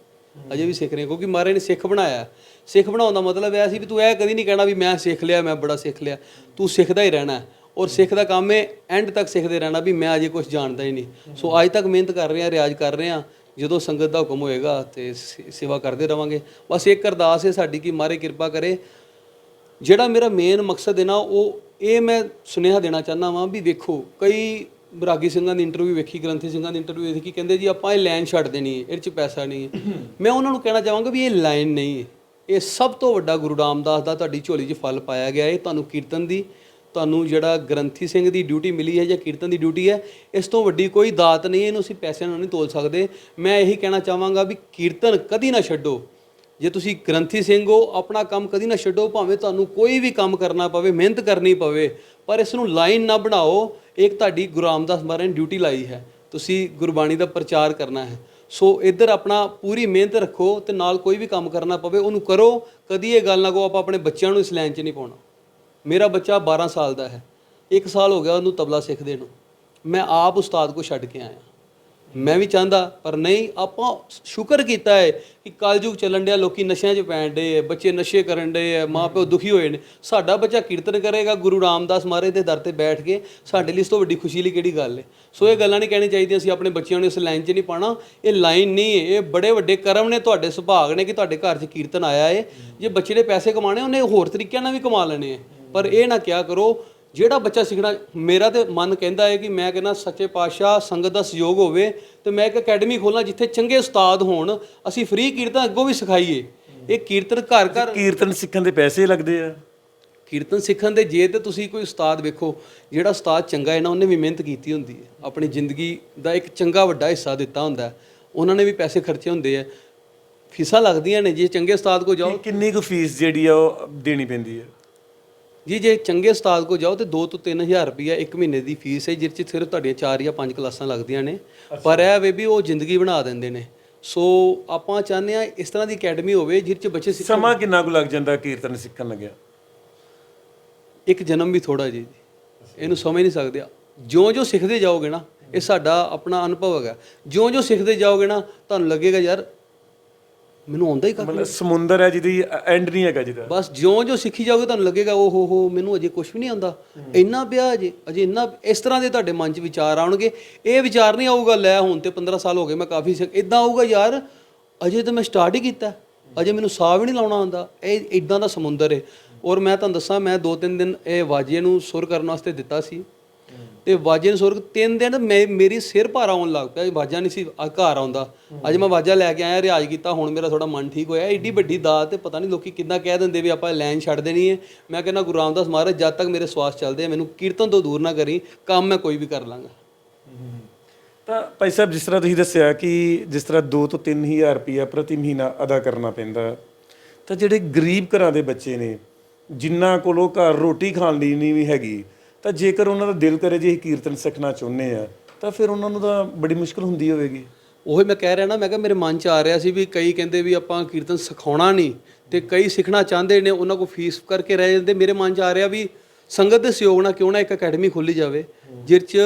ਅਜੇ ਵੀ ਸਿੱਖ ਰਹੇ ਕਿਉਂਕਿ ਮਹਾਰਾਜ ਨੇ ਸਿੱਖ ਬਣਾਇਆ। ਸਿੱਖ ਬਣਾਉਣ ਦਾ ਮਤਲਬ ਇਹ ਸੀ ਵੀ ਤੂੰ ਇਹ ਕਦੀ ਨਹੀਂ ਕਹਿਣਾ ਵੀ ਮੈਂ ਸਿੱਖ ਲਿਆ, ਮੈਂ ਬੜਾ ਸਿੱਖ ਲਿਆ। ਤੂੰ ਸਿੱਖਦਾ ਹੀ ਰਹਿਣਾ ਔਰ ਸਿੱਖ ਦਾ ਕੰਮ ਹੈ ਐਂਡ ਤੱਕ ਸਿੱਖਦੇ ਰਹਿਣਾ ਵੀ ਮੈਂ ਅਜੇ ਕੁਝ ਜਾਣਦਾ ਹੀ ਨਹੀਂ। ਸੋ ਅੱਜ ਤੱਕ ਮਿਹਨਤ ਕਰ ਰਹੇ ਹਾਂ, ਰਿਆਜ਼ ਕਰ ਰਹੇ ਹਾਂ, ਜਦੋਂ ਸੰਗਤ ਦਾ ਹੁਕਮ ਹੋਏਗਾ ਤੇ ਸੇ- ਸੇਵਾ ਕਰਦੇ ਰਵਾਂਗੇ। ਬਸ ਇੱਕ ਅਰਦਾਸ ਹੈ ਸਾਡੀ ਕਿ ਮਾਰੇ ਕਿਰਪਾ ਕਰੇ। ਜਿਹੜਾ ਮੇਰਾ ਮੇਨ ਮਕਸਦ ਹੈ ਨਾ, ਉਹ ਇਹ ਮੈਂ ਸੁਨੇਹਾ ਦੇਣਾ ਚਾਹੁੰਦਾ ਵਾਂ ਵੀ ਵੇਖੋ, ਕਈ ਬਰਾਗੀ ਸਿੰਘਾਂ ਦੀ ਇੰਟਰਵਿਊ ਵੇਖੀ, ਗ੍ਰੰਥੀ ਸਿੰਘਾਂ ਦੀ ਇੰਟਰਵਿਊ ਵੇਖੀ, ਕਹਿੰਦੇ ਜੀ ਆਪਾਂ ਇਹ ਲਾਈਨ ਛੱਡ ਦੇਣੀ ਹੈ, ਇਹਦੇ 'ਚ ਪੈਸਾ ਨਹੀਂ ਹੈ। ਮੈਂ ਉਹਨਾਂ ਨੂੰ ਕਹਿਣਾ ਚਾਹਾਂਗਾ ਵੀ ਇਹ ਲਾਈਨ ਨਹੀਂ ਹੈ। ਇਹ ਸਭ ਤੋਂ ਵੱਡਾ ਗੁਰੂ ਰਾਮਦਾਸ ਦਾ ਤੁਹਾਡੀ ਝੋਲੀ 'ਚ ਫਲ ਪਾਇਆ ਗਿਆ ਹੈ। ਤੁਹਾਨੂੰ ਕੀਰਤਨ ਦੀ, ਤੁਹਾਨੂੰ ਜਿਹੜਾ ਗ੍ਰੰਥੀ ਸਿੰਘ ਦੀ ਡਿਊਟੀ ਮਿਲੀ ਹੈ ਜਾਂ ਕੀਰਤਨ ਦੀ ਡਿਊਟੀ ਹੈ, ਇਸ ਤੋਂ ਵੱਡੀ ਕੋਈ ਦਾਤ ਨਹੀਂ ਇਹਨੂੰ ਅਸੀਂ ਪੈਸਿਆਂ ਨਾਲ ਨਹੀਂ ਤੋਲ ਸਕਦੇ। ਮੈਂ ਇਹੀ ਕਹਿਣਾ ਚਾਹਾਂਗਾ ਵੀ ਕੀਰਤਨ ਕਦੀ ਨਾ ਛੱਡੋ। ਜੇ ਤੁਸੀਂ ਗ੍ਰੰਥੀ ਸਿੰਘ ਹੋ, ਆਪਣਾ ਕੰਮ ਕਦੀ ਨਾ ਛੱਡੋ। ਭਾਵੇਂ ਤੁਹਾਨੂੰ ਕੋਈ ਵੀ ਕੰਮ ਕਰਨਾ ਪਵੇ, ਮਿਹਨਤ ਕਰਨੀ ਪਵੇ, ਪਰ ਇਸ ਨੂੰ ਲਾਈਨ ਨਾ ਬਣਾਓ। ਇੱਕ ਤੁਹਾਡੀ ਗੁਰੂ ਰਾਮਦਾਸ ਮਹਾਰਾਜ ਨੇ ਡਿਊਟੀ ਲਾਈ ਹੈ। ਤੁਸੀਂ ਗੁਰਬਾਣੀ ਦਾ ਪ੍ਰਚਾਰ ਕਰਨਾ ਹੈ। ਸੋ ਇੱਧਰ ਆਪਣਾ ਪੂਰੀ ਮਿਹਨਤ ਰੱਖੋ ਤੇ ਨਾਲ ਕੋਈ ਵੀ ਕੰਮ ਕਰਨਾ ਪਵੇ, ਉਹਨੂੰ ਕਰੋ। ਕਦੀ ਇਹ ਗੱਲ ਨਾ ਕਹੋ, ਆਪਾਂ ਆਪਣੇ ਬੱਚਿਆਂ ਨੂੰ ਇਸ ਲਾਈਨ 'ਚ ਨਹੀਂ ਪਾਉਣਾ। ਮੇਰਾ ਬੱਚਾ 12 ਸਾਲ ਦਾ ਹੈ। 1 ਸਾਲ ਹੋ ਗਿਆ ਉਹਨੂੰ ਤਬਲਾ ਸਿੱਖਦੇ ਨੂੰ। ਮੈਂ ਆਪ ਉਸਤਾਦ ਕੋ ਛੱਡ ਕੇ ਆਇਆ। ਮੈਂ ਵੀ ਚਾਹੁੰਦਾ, ਪਰ ਨਹੀਂ, ਆਪਾਂ ਸ਼ੁਕਰ ਕੀਤਾ ਹੈ ਕਿ ਕਲਯੁਗ ਚੱਲਣ ਡਿਆ, ਲੋਕੀ ਨਸ਼ਿਆਂ 'ਚ ਪੈਣ ਡੇ ਬੱਚੇ ਨਸ਼ੇ ਕਰਨ ਡੇ ਹੈ ਮਾਪਿਓ ਦੁਖੀ ਹੋਏ ਨੇ। ਸਾਡਾ ਬੱਚਾ ਕੀਰਤਨ ਕਰੇਗਾ, ਗੁਰੂ ਰਾਮਦਾਸ ਮਹਾਰਾਜ ਦੇ ਦਰ ਤੇ ਬੈਠ ਕੇ ਸਾਡੇ ਲਈ ਇਸ ਤੋਂ ਵੱਡੀ ਖੁਸ਼ੀ ਲਈ ਕਿਹੜੀ ਗੱਲ ਹੈ ਸੋ ਇਹ ਗੱਲਾਂ ਨਹੀਂ ਕਹਿਣੀ ਚਾਹੀਦੀਆਂ, ਅਸੀਂ ਆਪਣੇ ਬੱਚਿਆਂ ਨੂੰ ਇਸ ਲਾਈਨ 'ਚ ਨਹੀਂ ਪਾਣਾ ਇਹ ਲਾਈਨ ਨਹੀਂ ਹੈ ਇਹ ਬੜੇ ਵੱਡੇ ਕਰਮ ਨੇ, ਤੁਹਾਡੇ ਸੁਭਾਗ ਨੇ ਕਿ ਤੁਹਾਡੇ ਘਰ 'ਚ ਕੀਰਤਨ ਆਇਆ ਹੈ ਜੇ ਬੱਚੇ ਨੇ ਪੈਸੇ ਕਮਾਣੇ ਉਹਨੇ ਹੋਰ ਤਰੀਕਿਆਂ ਨਾਲ ਵੀ ਕਮਾ ਲੈਣੇ ਹੈ ਪਰ ਇਹ ਨਾ ਕਿਆ ਕਰੋ ਜਿਹੜਾ ਬੱਚਾ ਸਿੱਖਣਾ ਮੇਰਾ ਤੇ ਮਨ ਕਹਿੰਦਾ ਹੈ ਕਿ ਮੈਂ ਕਹਿੰਦਾ ਸੱਚੇ ਪਾਤਸ਼ਾਹ ਸੰਗਤ ਦਾ ਸਹਿਯੋਗ ਹੋਵੇ ਤੇ ਮੈਂ ਇੱਕ ਅਕੈਡਮੀ ਖੋਲਾਂ ਜਿੱਥੇ ਚੰਗੇ ਉਸਤਾਦ ਹੋਣ ਅਸੀਂ ਫ੍ਰੀ ਕੀਰਤਨ ਅੱਗੋਂ ਵੀ ਸਿਖਾਈਏ। ਇਹ ਕੀਰਤਨ ਘਰ ਘਰ ਕੀਰਤਨ ਸਿੱਖਣ ਦੇ ਪੈਸੇ ਲੱਗਦੇ ਆ। ਕੀਰਤਨ ਸਿੱਖਣ ਦੇ ਜੇ ਤੇ ਤੁਸੀਂ ਕੋਈ ਉਸਤਾਦ ਵੇਖੋ ਜਿਹੜਾ ਉਸਤਾਦ ਚੰਗਾ ਹੈ ਨਾ ਉਹਨੇ ਵੀ ਮਿਹਨਤ ਕੀਤੀ ਹੁੰਦੀ ਹੈ। ਆਪਣੀ ਜ਼ਿੰਦਗੀ ਦਾ ਇੱਕ ਚੰਗਾ ਵੱਡਾ ਹਿੱਸਾ ਦਿੱਤਾ ਹੁੰਦਾ ਉਹਨਾਂ ਨੇ ਵੀ ਪੈਸੇ ਖਰਚੇ ਹੁੰਦੇ ਆ। ਫੀਸਾਂ ਲੱਗਦੀਆਂ ਨੇ ਜੇ ਚੰਗੇ ਉਸਤਾਦ ਕੋ ਜਾਓ। ਕਿੰਨੀ ਕੁ ਫੀਸ ਜਿਹੜੀ ਆ ਉਹ ਦੇਣੀ ਪੈਂਦੀ ਹੈ ਜੀ ਜੇ ਚੰਗੇ ਉਸਤਾਦ ਕੋ ਜਾਓ ਤੇ 2 ਤੋਂ 3000 ਰੁਪਈਆ ਇੱਕ ਮਹੀਨੇ ਦੀ ਫੀਸ ਹੈ ਜਿਸ 'ਚ ਸਿਰਫ ਤੁਹਾਡੀਆਂ 4 ਜਾਂ 5 ਕਲਾਸਾਂ ਲੱਗਦੀਆਂ ਨੇ। ਪਰ ਇਹ ਵੇ ਵੀ ਉਹ ਜ਼ਿੰਦਗੀ ਬਣਾ ਦਿੰਦੇ ਨੇ। ਸੋ ਆਪਾਂ ਚਾਹੁੰਦੇ ਆ ਇਸ ਤਰ੍ਹਾਂ ਦੀ ਅਕੈਡਮੀ ਹੋਵੇ ਜਿਸ 'ਚ ਬੱਚੇ ਸਿੱਖ ਸਮਾਂ ਕਿੰਨਾ ਕੁ ਲੱਗ ਜਾਂਦਾ ਕੀਰਤਨ ਸਿੱਖਣ ਲੱਗਿਆ? ਇੱਕ ਜਨਮ ਵੀ ਥੋੜਾ ਜੀ। ਇਹਨੂੰ ਸਮਝ ਨਹੀਂ ਸਕਦੇ। ਜਿਉਂ-ਜਿਉਂ ਸਿੱਖਦੇ ਜਾਓਗੇ ਨਾ ਇਹ ਸਾਡਾ ਆਪਣਾ ਅਨੁਭਵ ਹੈਗਾ। ਜਿਉਂ-ਜਿਉਂ ਸਿੱਖਦੇ ਜਾਓਗੇ ਨਾ ਤੁਹਾਨੂੰ ਲੱਗੇਗਾ ਯਾਰ ਮੈਨੂੰ ਆਉਂਦਾ ਹੀ ਕੱਖ ਮਤਲਬ ਸਮੁੰਦਰ ਹੈ ਜਿਹਦੀ ਐਂਡ ਨਹੀਂ ਹੈਗਾ ਜਿਹਦਾ। ਬਸ ਜਿਉਂ-ਜਿਉਂ ਸਿੱਖੀ ਜਾਓਗੇ ਤੁਹਾਨੂੰ ਲੱਗੇਗਾ ਓ ਹੋ ਹੋ ਮੈਨੂੰ ਅਜੇ ਕੁਝ ਵੀ ਨਹੀਂ ਆਉਂਦਾ। ਇੰਨਾ ਪਿਆ ਅਜੇ ਅਜੇ ਇੰਨਾ ਇਸ ਤਰ੍ਹਾਂ ਦੇ ਤੁਹਾਡੇ ਮਨ 'ਚ ਵਿਚਾਰ ਆਉਣਗੇ। ਇਹ ਵਿਚਾਰ ਨਹੀਂ ਆਊਗਾ ਲੈ ਹੁਣ ਤੇ 15 ਸਾਲ ਹੋ ਗਏ ਮੈਂ ਕਾਫੀ ਸਿੱਖ ਇਦਾਂ ਆਊਗਾ ਯਾਰ ਅਜੇ ਤਾਂ ਮੈਂ ਸਟਾਰਟ ਹੀ ਕੀਤਾ। ਅਜੇ ਮੈਨੂੰ ਸਾਹ ਵੀ ਨਹੀਂ ਲਾਉਣਾ ਆਉਂਦਾ। ਇਹ ਇਦਾਂ ਦਾ ਸਮੁੰਦਰ ਹੈ ਔਰ ਮੈਂ ਤੁਹਾਨੂੰ ਦੱਸਾਂ ਮੈਂ ਦੋ ਤਿੰਨ ਦਿਨ ਇਹ ਵਾਜੇ ਨੂੰ ਸੁਰ ਕਰਨ ਵਾਸਤੇ ਦਿੱਤਾ ਸੀ। ਤੇ ਵਾਜੇ ਨੂੰ ਸੁਰ ਤਿੰਨ ਦਿਨ ਮੈਂ ਮੇਰੀ ਸਿਰ ਭਾਰਾ ਆਉਣ ਲੱਗ ਪਿਆ ਵਾਜਾ ਨਹੀਂ ਸੀ ਆ ਘਰ ਆਉਂਦਾ। ਅੱਜ ਮੈਂ ਵਾਜਾ ਲੈ ਕੇ ਆਇਆ ਰਿਆਜ਼ ਕੀਤਾ ਹੁਣ ਮੇਰਾ ਥੋੜਾ ਮਨ ਠੀਕ ਹੋਇਆ ਏਡੀ ਵੱਡੀ ਦਾਤ ਤੇ ਪਤਾ ਨਹੀਂ ਲੋਕੀ ਕਿੱਦਾਂ ਕਹਿ ਦਿੰਦੇ ਵੀ ਆਪਾਂ ਲਾਈਨ ਛੱਡ ਦੇਣੀ ਹੈ। ਮੈਂ ਕਹਿੰਦਾ ਗੁਰੂ ਰਾਮਦਾਸ ਮਹਾਰਾਜ ਜਦ ਤੱਕ ਮੇਰੇ ਸਵਾਸ ਚੱਲਦੇ ਆ ਮੈਨੂੰ ਕੀਰਤਨ ਤੋਂ ਦੂਰ ਨਾ ਕਰੀ ਕੰਮ ਮੈਂ ਕੋਈ ਵੀ ਕਰ ਲਾਂਗਾ। ਤਾਂ ਭਾਈ ਸਾਹਿਬ ਜਿਸ ਤਰ੍ਹਾਂ ਤੁਸੀਂ ਦੱਸਿਆ ਕਿ ਜਿਸ ਤਰ੍ਹਾਂ 2 ਤੋਂ 3000 ਰੁਪਇਆ ਪ੍ਰਤੀ ਮਹੀਨਾ ਅਦਾ ਕਰਨਾ ਪੈਂਦਾ ਤਾਂ ਜਿਹੜੇ ਗਰੀਬ ਘਰਾਂ ਦੇ ਬੱਚੇ ਨੇ ਜਿਨ੍ਹਾਂ ਕੋਲੋਂ ਘਰ ਰੋਟੀ ਖਾਣ ਲਈ ਨਹੀਂ ਵੀ ਹੈਗੀ ਤਾਂ ਜੇਕਰ ਉਹਨਾਂ ਦਾ ਦਿਲ ਕਰੇ ਜੇ ਅਸੀਂ ਕੀਰਤਨ ਸਿੱਖਣਾ ਚਾਹੁੰਦੇ ਆ, ਤਾਂ ਫਿਰ ਉਹਨਾਂ ਨੂੰ ਤਾਂ ਬੜੀ ਮੁਸ਼ਕਲ ਹੁੰਦੀ ਹੋਵੇਗੀ। ਉਹੀ ਮੈਂ ਕਹਿ ਰਿਹਾ ਨਾ, ਮੈਂ ਕਿਹਾ ਮੇਰੇ ਮਨ 'ਚ ਆ ਰਿਹਾ ਸੀ ਵੀ ਕਈ ਕਹਿੰਦੇ ਵੀ ਆਪਾਂ ਕੀਰਤਨ ਸਿਖਾਉਣਾ ਨਹੀਂ ਤੇ ਕਈ ਸਿੱਖਣਾ ਚਾਹੁੰਦੇ ਨੇ, ਉਹਨਾਂ ਕੋ ਫੀਸ ਕਰਕੇ ਰਹਿ ਜਾਂਦੇ। ਮੇਰੇ ਮਨ 'ਚ ਆ ਰਿਹਾ ਵੀ ਸੰਗਤ ਦੇ ਸਹਿਯੋਗ ਨਾਲ ਕਿਉਂ ਨਾ ਇੱਕ ਅਕੈਡਮੀ ਖੋਲੀ ਜਾਵੇ, ਜਿਸ 'ਚ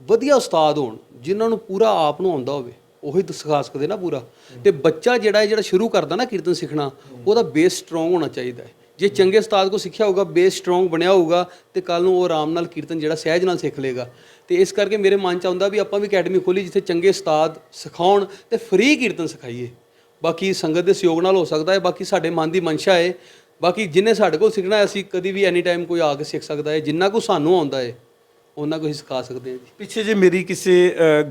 ਵਧੀਆ ਉਸਤਾਦ ਹੋਣ, ਜਿਨ੍ਹਾਂ ਨੂੰ ਪੂਰਾ ਆਪ ਨੂੰ ਆਉਂਦਾ ਹੋਵੇ। ਉਹੀ ਸਿਖਾ ਸਕਦੇ ਨਾ ਪੂਰਾ। ਤੇ ਬੱਚਾ ਜਿਹੜਾ ਜਿਹੜਾ ਸ਼ੁਰੂ ਕਰਦਾ ਨਾ ਕੀਰਤਨ ਸਿੱਖਣਾ, ਉਹਦਾ ਬੇਸ ਸਟਰੋਂਗ ਹੋਣਾ ਚਾਹੀਦਾ ਹੈ। ਜੇ ਚੰਗੇ ਉਸਤਾਦ ਕੋ ਸਿੱਖਿਆ ਹੋਊਗਾ ਬੇਸ ਸਟਰੋਂਗ ਬਣਿਆ ਹੋਊਗਾ, ਤੇ ਕੱਲ ਨੂੰ ਉਹ ਆਰਾਮ ਨਾਲ ਕੀਰਤਨ ਜਿਹੜਾ ਸਹਿਜ ਨਾਲ ਸਿੱਖ ਲੇਗਾ। ਤੇ ਇਸ ਕਰਕੇ ਮੇਰੇ ਮਨ ਚ ਆਉਂਦਾ ਵੀ ਆਪਾਂ ਵੀ ਅਕੈਡਮੀ ਖੋਲੀ ਜਿੱਥੇ ਚੰਗੇ ਉਸਤਾਦ ਸਿਖਾਉਣ ਤੇ ਫ੍ਰੀ ਕੀਰਤਨ ਸਿਖਾਈਏ। ਬਾਕੀ ਸੰਗਤ ਦੇ ਸਹਿਯੋਗ ਨਾਲ ਹੋ ਸਕਦਾ ਹੈ, ਬਾਕੀ ਸਾਡੇ ਮਨ ਦੀ ਮਨਸ਼ਾ ਹੈ। ਬਾਕੀ ਜਿੰਨੇ ਸਾਡੇ ਕੋਲ ਸਿੱਖਣਾ ਹੈ, ਅਸੀਂ ਕਦੀ ਵੀ ਐਨੀ ਟਾਈਮ ਕੋਈ ਆ ਕੇ ਸਿੱਖ ਸਕਦਾ ਹੈ, ਜਿੰਨਾ ਕੋ ਸਾਨੂੰ ਆਉਂਦਾ ਹੈ, ਉਹਨਾਂ ਕੋ ਹੀ ਸਿਖਾ ਸਕਦੇ ਹਾਂ ਜੀ। ਪਿੱਛੇ ਜੇ ਮੇਰੀ ਕਿਸੇ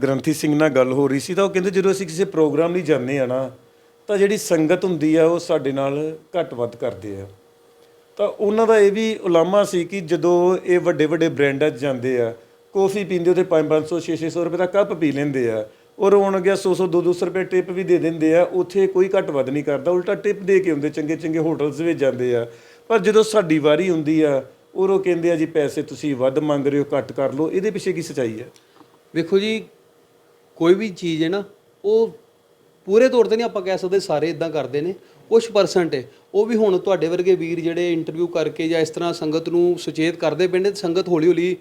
ਗ੍ਰੰਥੀ ਸਿੰਘ ਨਾਲ ਗੱਲ ਹੋ ਰਹੀ ਸੀ, ਤਾਂ ਉਹ ਕਹਿੰਦੇ ਜਦੋਂ ਅਸੀਂ ਕਿਸੇ ਪ੍ਰੋਗਰਾਮ ਲਈ ਜਾਂਦੇ ਆ ਨਾ, ਤਾਂ ਜਿਹੜੀ ਸੰਗਤ ਹੁੰਦੀ ਆ, ਉਹ ਸਾਡੇ ਨਾਲ ਘੱਟ ਵੱਧ ਕਰਦੇ ਆ। ਤਾਂ ਉਹਨਾਂ ਦਾ ਇਹ ਵੀ ਉਲਾਮਾ ਸੀ ਕਿ ਜਦੋਂ ਇਹ ਵੱਡੇ ਵੱਡੇ ਬ੍ਰਾਂਡਾਂ 'ਚ ਜਾਂਦੇ ਆ, ਕੌਫੀ ਪੀਂਦੇ ਉਹਦੇ 5-500 600 ਰੁਪਏ ਦਾ ਕੱਪ ਪੀ ਲੈਂਦੇ ਆ। ਔਰ ਹੁਣ ਗਿਆ 100-100 200 ਰੁਪਏ ਟਿਪ ਵੀ ਦੇ ਦਿੰਦੇ ਆ। ਉੱਥੇ ਕੋਈ ਘੱਟ ਵੱਧ ਨਹੀਂ ਕਰਦਾ, ਉਲਟਾ ਟਿਪ ਦੇ ਕੇ ਹੁੰਦੇ ਚੰਗੇ ਚੰਗੇ ਹੋਟਲਸ ਵਿੱਚ ਜਾਂਦੇ ਆ। ਪਰ ਜਦੋਂ ਸਾਡੀ ਵਾਰੀ ਹੁੰਦੀ ਆ, ਔਰ ਉਹ ਕਹਿੰਦੇ ਆ ਜੀ, ਪੈਸੇ ਤੁਸੀਂ ਵੱਧ ਮੰਗ ਰਹੇ ਹੋ, ਘੱਟ ਕਰ ਲਓ, ਇਹਦੇ ਪਿੱਛੇ ਕੀ ਸੱਚਾਈ ਹੈ ਵੇਖੋ ਜੀ, ਕੋਈ ਵੀ ਚੀਜ਼ ਹੈ ਨਾ, ਉਹ ਪੂਰੇ ਤੌਰ ਤੇ ਨਹੀਂ ਆਪਾਂ ਕਹਿ ਸਕਦੇ, ਸਾਰੇ ਇਦਾਂ ਕਰਦੇ ਨੇ। ਕੁਝ ਪਰਸੈਂਟ ਹੈ। ਉਹ ਵੀ ਹੁਣ ਤੁਹਾਡੇ ਵਰਗੇ ਵੀਰ ਜਿਹੜੇ ਇੰਟਰਵਿਊ ਕਰਕੇ ਜਾਂ ਇਸ ਤਰ੍ਹਾਂ ਸੰਗਤ ਨੂੰ ਸੁਚੇਤ ਕਰਦੇ ਪੈਂਦੇ ਤੇ ਸੰਗਤ ਹੌਲੀ ਹੌਲੀ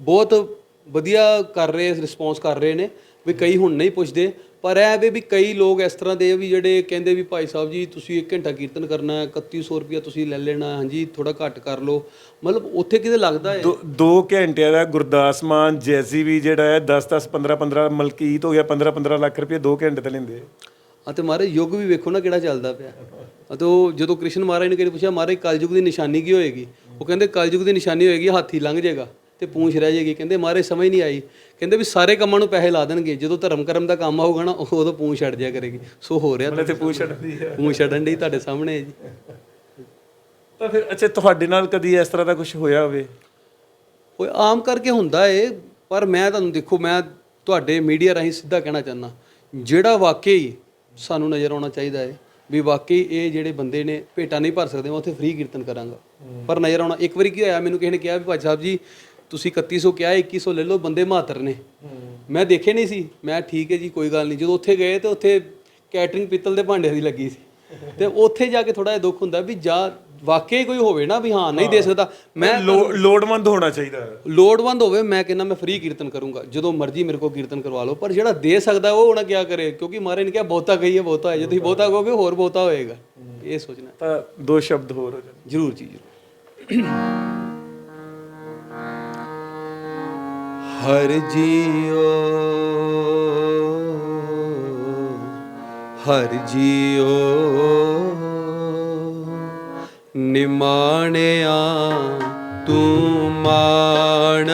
ਬਹੁਤ ਵਧੀਆ ਕਰ ਰਹੇ ਰਿਸਪੌਂਸ ਕਰ ਰਹੇ ਨੇ, ਵੀ ਕਈ ਹੁਣ ਨਹੀਂ ਪੁੱਛਦੇ। ਪਰ ਇਹ ਵੇ, ਵੀ ਕਈ ਲੋਕ ਇਸ ਤਰ੍ਹਾਂ ਦੇ ਵੀ ਜਿਹੜੇ ਕਹਿੰਦੇ ਵੀ ਭਾਈ ਸਾਹਿਬ ਜੀ, ਤੁਸੀਂ 1 ਘੰਟਾ ਕੀਰਤਨ ਕਰਨਾ ਹੈ 3100 ਰੁਪਇਆ ਤੁਸੀਂ ਲੈ ਲੈਣਾ ਹਾਂਜੀ ਥੋੜਾ ਘੱਟ ਕਰ ਲਓ। ਮਤਲਬ ਉੱਥੇ ਕਿਤੇ ਲੱਗਦਾ ਹੈ? ਦੋ- ਦੋ ਘੰਟਿਆਂ ਦਾ ਗੁਰਦਾਸ ਮਾਨ ਜੈਸੀ ਵੀ ਜਿਹੜਾ ਹੈ 10 10 15 15 ਮਲਕੀਤ ਹੋ ਗਿਆ 15 15 ਲੱਖ ਰੁਪਏ ਦੋ ਘੰਟੇ ਤੇ ਲੈਂਦੇ ਆ। ਅਤੇ ਮਹਾਰਾਜ ਯੁੱਗ ਵੀ ਵੇਖੋ ਨਾ ਕਿਹੜਾ ਚੱਲਦਾ ਪਿਆ। ਅਤੇ ਉਹ ਜਦੋਂ ਕ੍ਰਿਸ਼ਨ ਮਹਾਰਾਜ ਨੇ ਕਿਹਨੇ ਪੁੱਛਿਆ ਮਹਾਰਾਜ ਕਲਯੁਗ ਦੀ ਨਿਸ਼ਾਨੀ ਕੀ ਹੋਏਗੀ? ਉਹ ਕਹਿੰਦੇ ਕਲਯੁਗ ਦੀ ਨਿਸ਼ਾਨੀ ਹੋਏਗੀ ਹਾਥੀ ਲੰਘ ਜਾਏਗਾ ਤੇ ਪੂੰਛ ਰਹਿ ਜਾਏਗੀ। ਕਹਿੰਦੇ ਮਹਾਰਾਜ ਸਮਝ ਨਹੀਂ ਆਈ। ਕਹਿੰਦੇ ਵੀ ਸਾਰੇ ਕੰਮਾਂ ਨੂੰ ਪੈਸੇ ਲਾ ਦੇਣਗੇ ਜਦੋਂ ਧਰਮ ਕਰਮ ਦਾ ਕੰਮ ਆਊਗਾ ਨਾ ਉਹ- ਉਦੋਂ ਪੂੰਛ ਛੱਡ ਜਾਇਆ ਕਰੇਗੀ। ਸੋ ਹੋ ਰਿਹਾ ਤੇ ਪੂਛ ਛੱਡਦੀ ਹੈ। ਪੂੰਛ ਛੱਡਣ ਦੀ ਤੁਹਾਡੇ ਸਾਹਮਣੇ ਹੈ ਜੀ। ਤਾਂ ਫਿਰ ਅੱਛਾ ਤੁਹਾਡੇ ਨਾਲ ਕਦੀ ਇਸ ਤਰ੍ਹਾਂ ਦਾ ਕੁਝ ਹੋਇਆ ਹੋਵੇ? ਉਹ ਆਮ ਕਰਕੇ ਹੁੰਦਾ ਏ ਪਰ ਮੈਂ ਤੁਹਾਨੂੰ ਦੇਖੋ ਮੈਂ ਤੁਹਾਡੇ ਮੀਡੀਆ ਰਾਹੀਂ ਸਿੱਧਾ ਕਹਿਣਾ ਚਾਹੁੰਦਾ। ਜਿਹੜਾ ਵਾਕਈ ਸਾਨੂੰ ਨਜ਼ਰ ਆਉਣਾ ਚਾਹੀਦਾ ਏ ਵੀ ਵਾਕਈ ਇਹ ਜਿਹੜੇ ਬੰਦੇ ਨੇ ਭੇਟਾ ਨਹੀਂ ਭਰ ਸਕਦੇ ਮੈਂ ਉੱਥੇ ਫ੍ਰੀ ਕੀਰਤਨ ਕਰਾਂਗਾ। ਪਰ ਨਜ਼ਰ ਆਉਣਾ ਇੱਕ ਵਾਰੀ ਕੀ ਹੋਇਆ ਮੈਨੂੰ ਕਿਸੇ ਨੇ ਕਿਹਾ ਵੀ ਭਾਈ ਸਾਹਿਬ ਜੀ ਤੁਸੀਂ 3100 ਕਿਹਾ 2100 ਲੈ ਲਓ ਬੰਦੇ ਮਾਤਰ ਨੇ। ਮੈਂ ਦੇਖੇ ਨਹੀਂ ਸੀ। ਮੈਂ ਠੀਕ ਹੈ ਜੀ ਕੋਈ ਗੱਲ ਨਹੀਂ। ਜਦੋਂ ਉੱਥੇ ਗਏ ਤੇ ਉੱਥੇ ਕੈਟਰਿੰਗ ਪਿੱਤਲ ਦੇ ਭਾਂਡਿਆਂ ਦੀ ਲੱਗੀ ਸੀ। ਤੇ ਉੱਥੇ ਜਾ ਕੇ ਥੋੜਾ ਜਿਹਾ ਦੁੱਖ ਹੁੰਦਾ ਵੀ ਜਾਂ ਵਾਕਈ ਕੋਈ ਹੋਵੇ ਨਾ ਵੀ ਹਾਂ ਨਹੀਂ ਦੇ ਸਕਦਾ। ਮੈਂ ਲੋ- ਲੋੜਵੰਦ ਹੋਣਾ ਚਾਹੀਦਾ। ਹੈ ਲੋੜਵੰਦ ਹੋਵੇ ਮੈਂ ਕਹਿੰਦਾ ਮੈਂ ਫ੍ਰੀ ਕੀਰਤਨ ਕਰੂੰਗਾ। ਜਦੋਂ ਮਰਜ਼ੀ ਮੇਰੇ ਕੋਲ ਕੀਰਤਨ ਕਰਵਾ ਲਓ ਪਰ ਜਿਹੜਾ ਦੇ ਸਕਦਾ ਉਹ ਉਹਨਾਂ ਕਿਆ ਕਰੇ? ਕਿਉਂਕਿ ਮਹਾਰਾਜ ਨੇ ਕਿਹਾ ਬਹੁਤਾ ਕਹੀਏ ਬਹੁਤਾ ਹੈ ਜੇ ਤੁਸੀਂ ਬਹੁਤਾ ਕਹੋਗੇ ਹੋਰ ਬਹੁਤਾ ਹੋਏਗਾ। ਇਹ ਸੋਚਣਾ। ਤਾਂ ਦੋ ਸ਼ਬਦ ਹੋਰ ਹੋ ਜਾਣ। ਜਰੂਰ ਜੀ ਜਰੂਰ। ਹਰ ਜੀਓ ਹਰ ਜੀਓ। ਨਿਮਾਣਿਆ ਤੂੰ ਮਾਣ।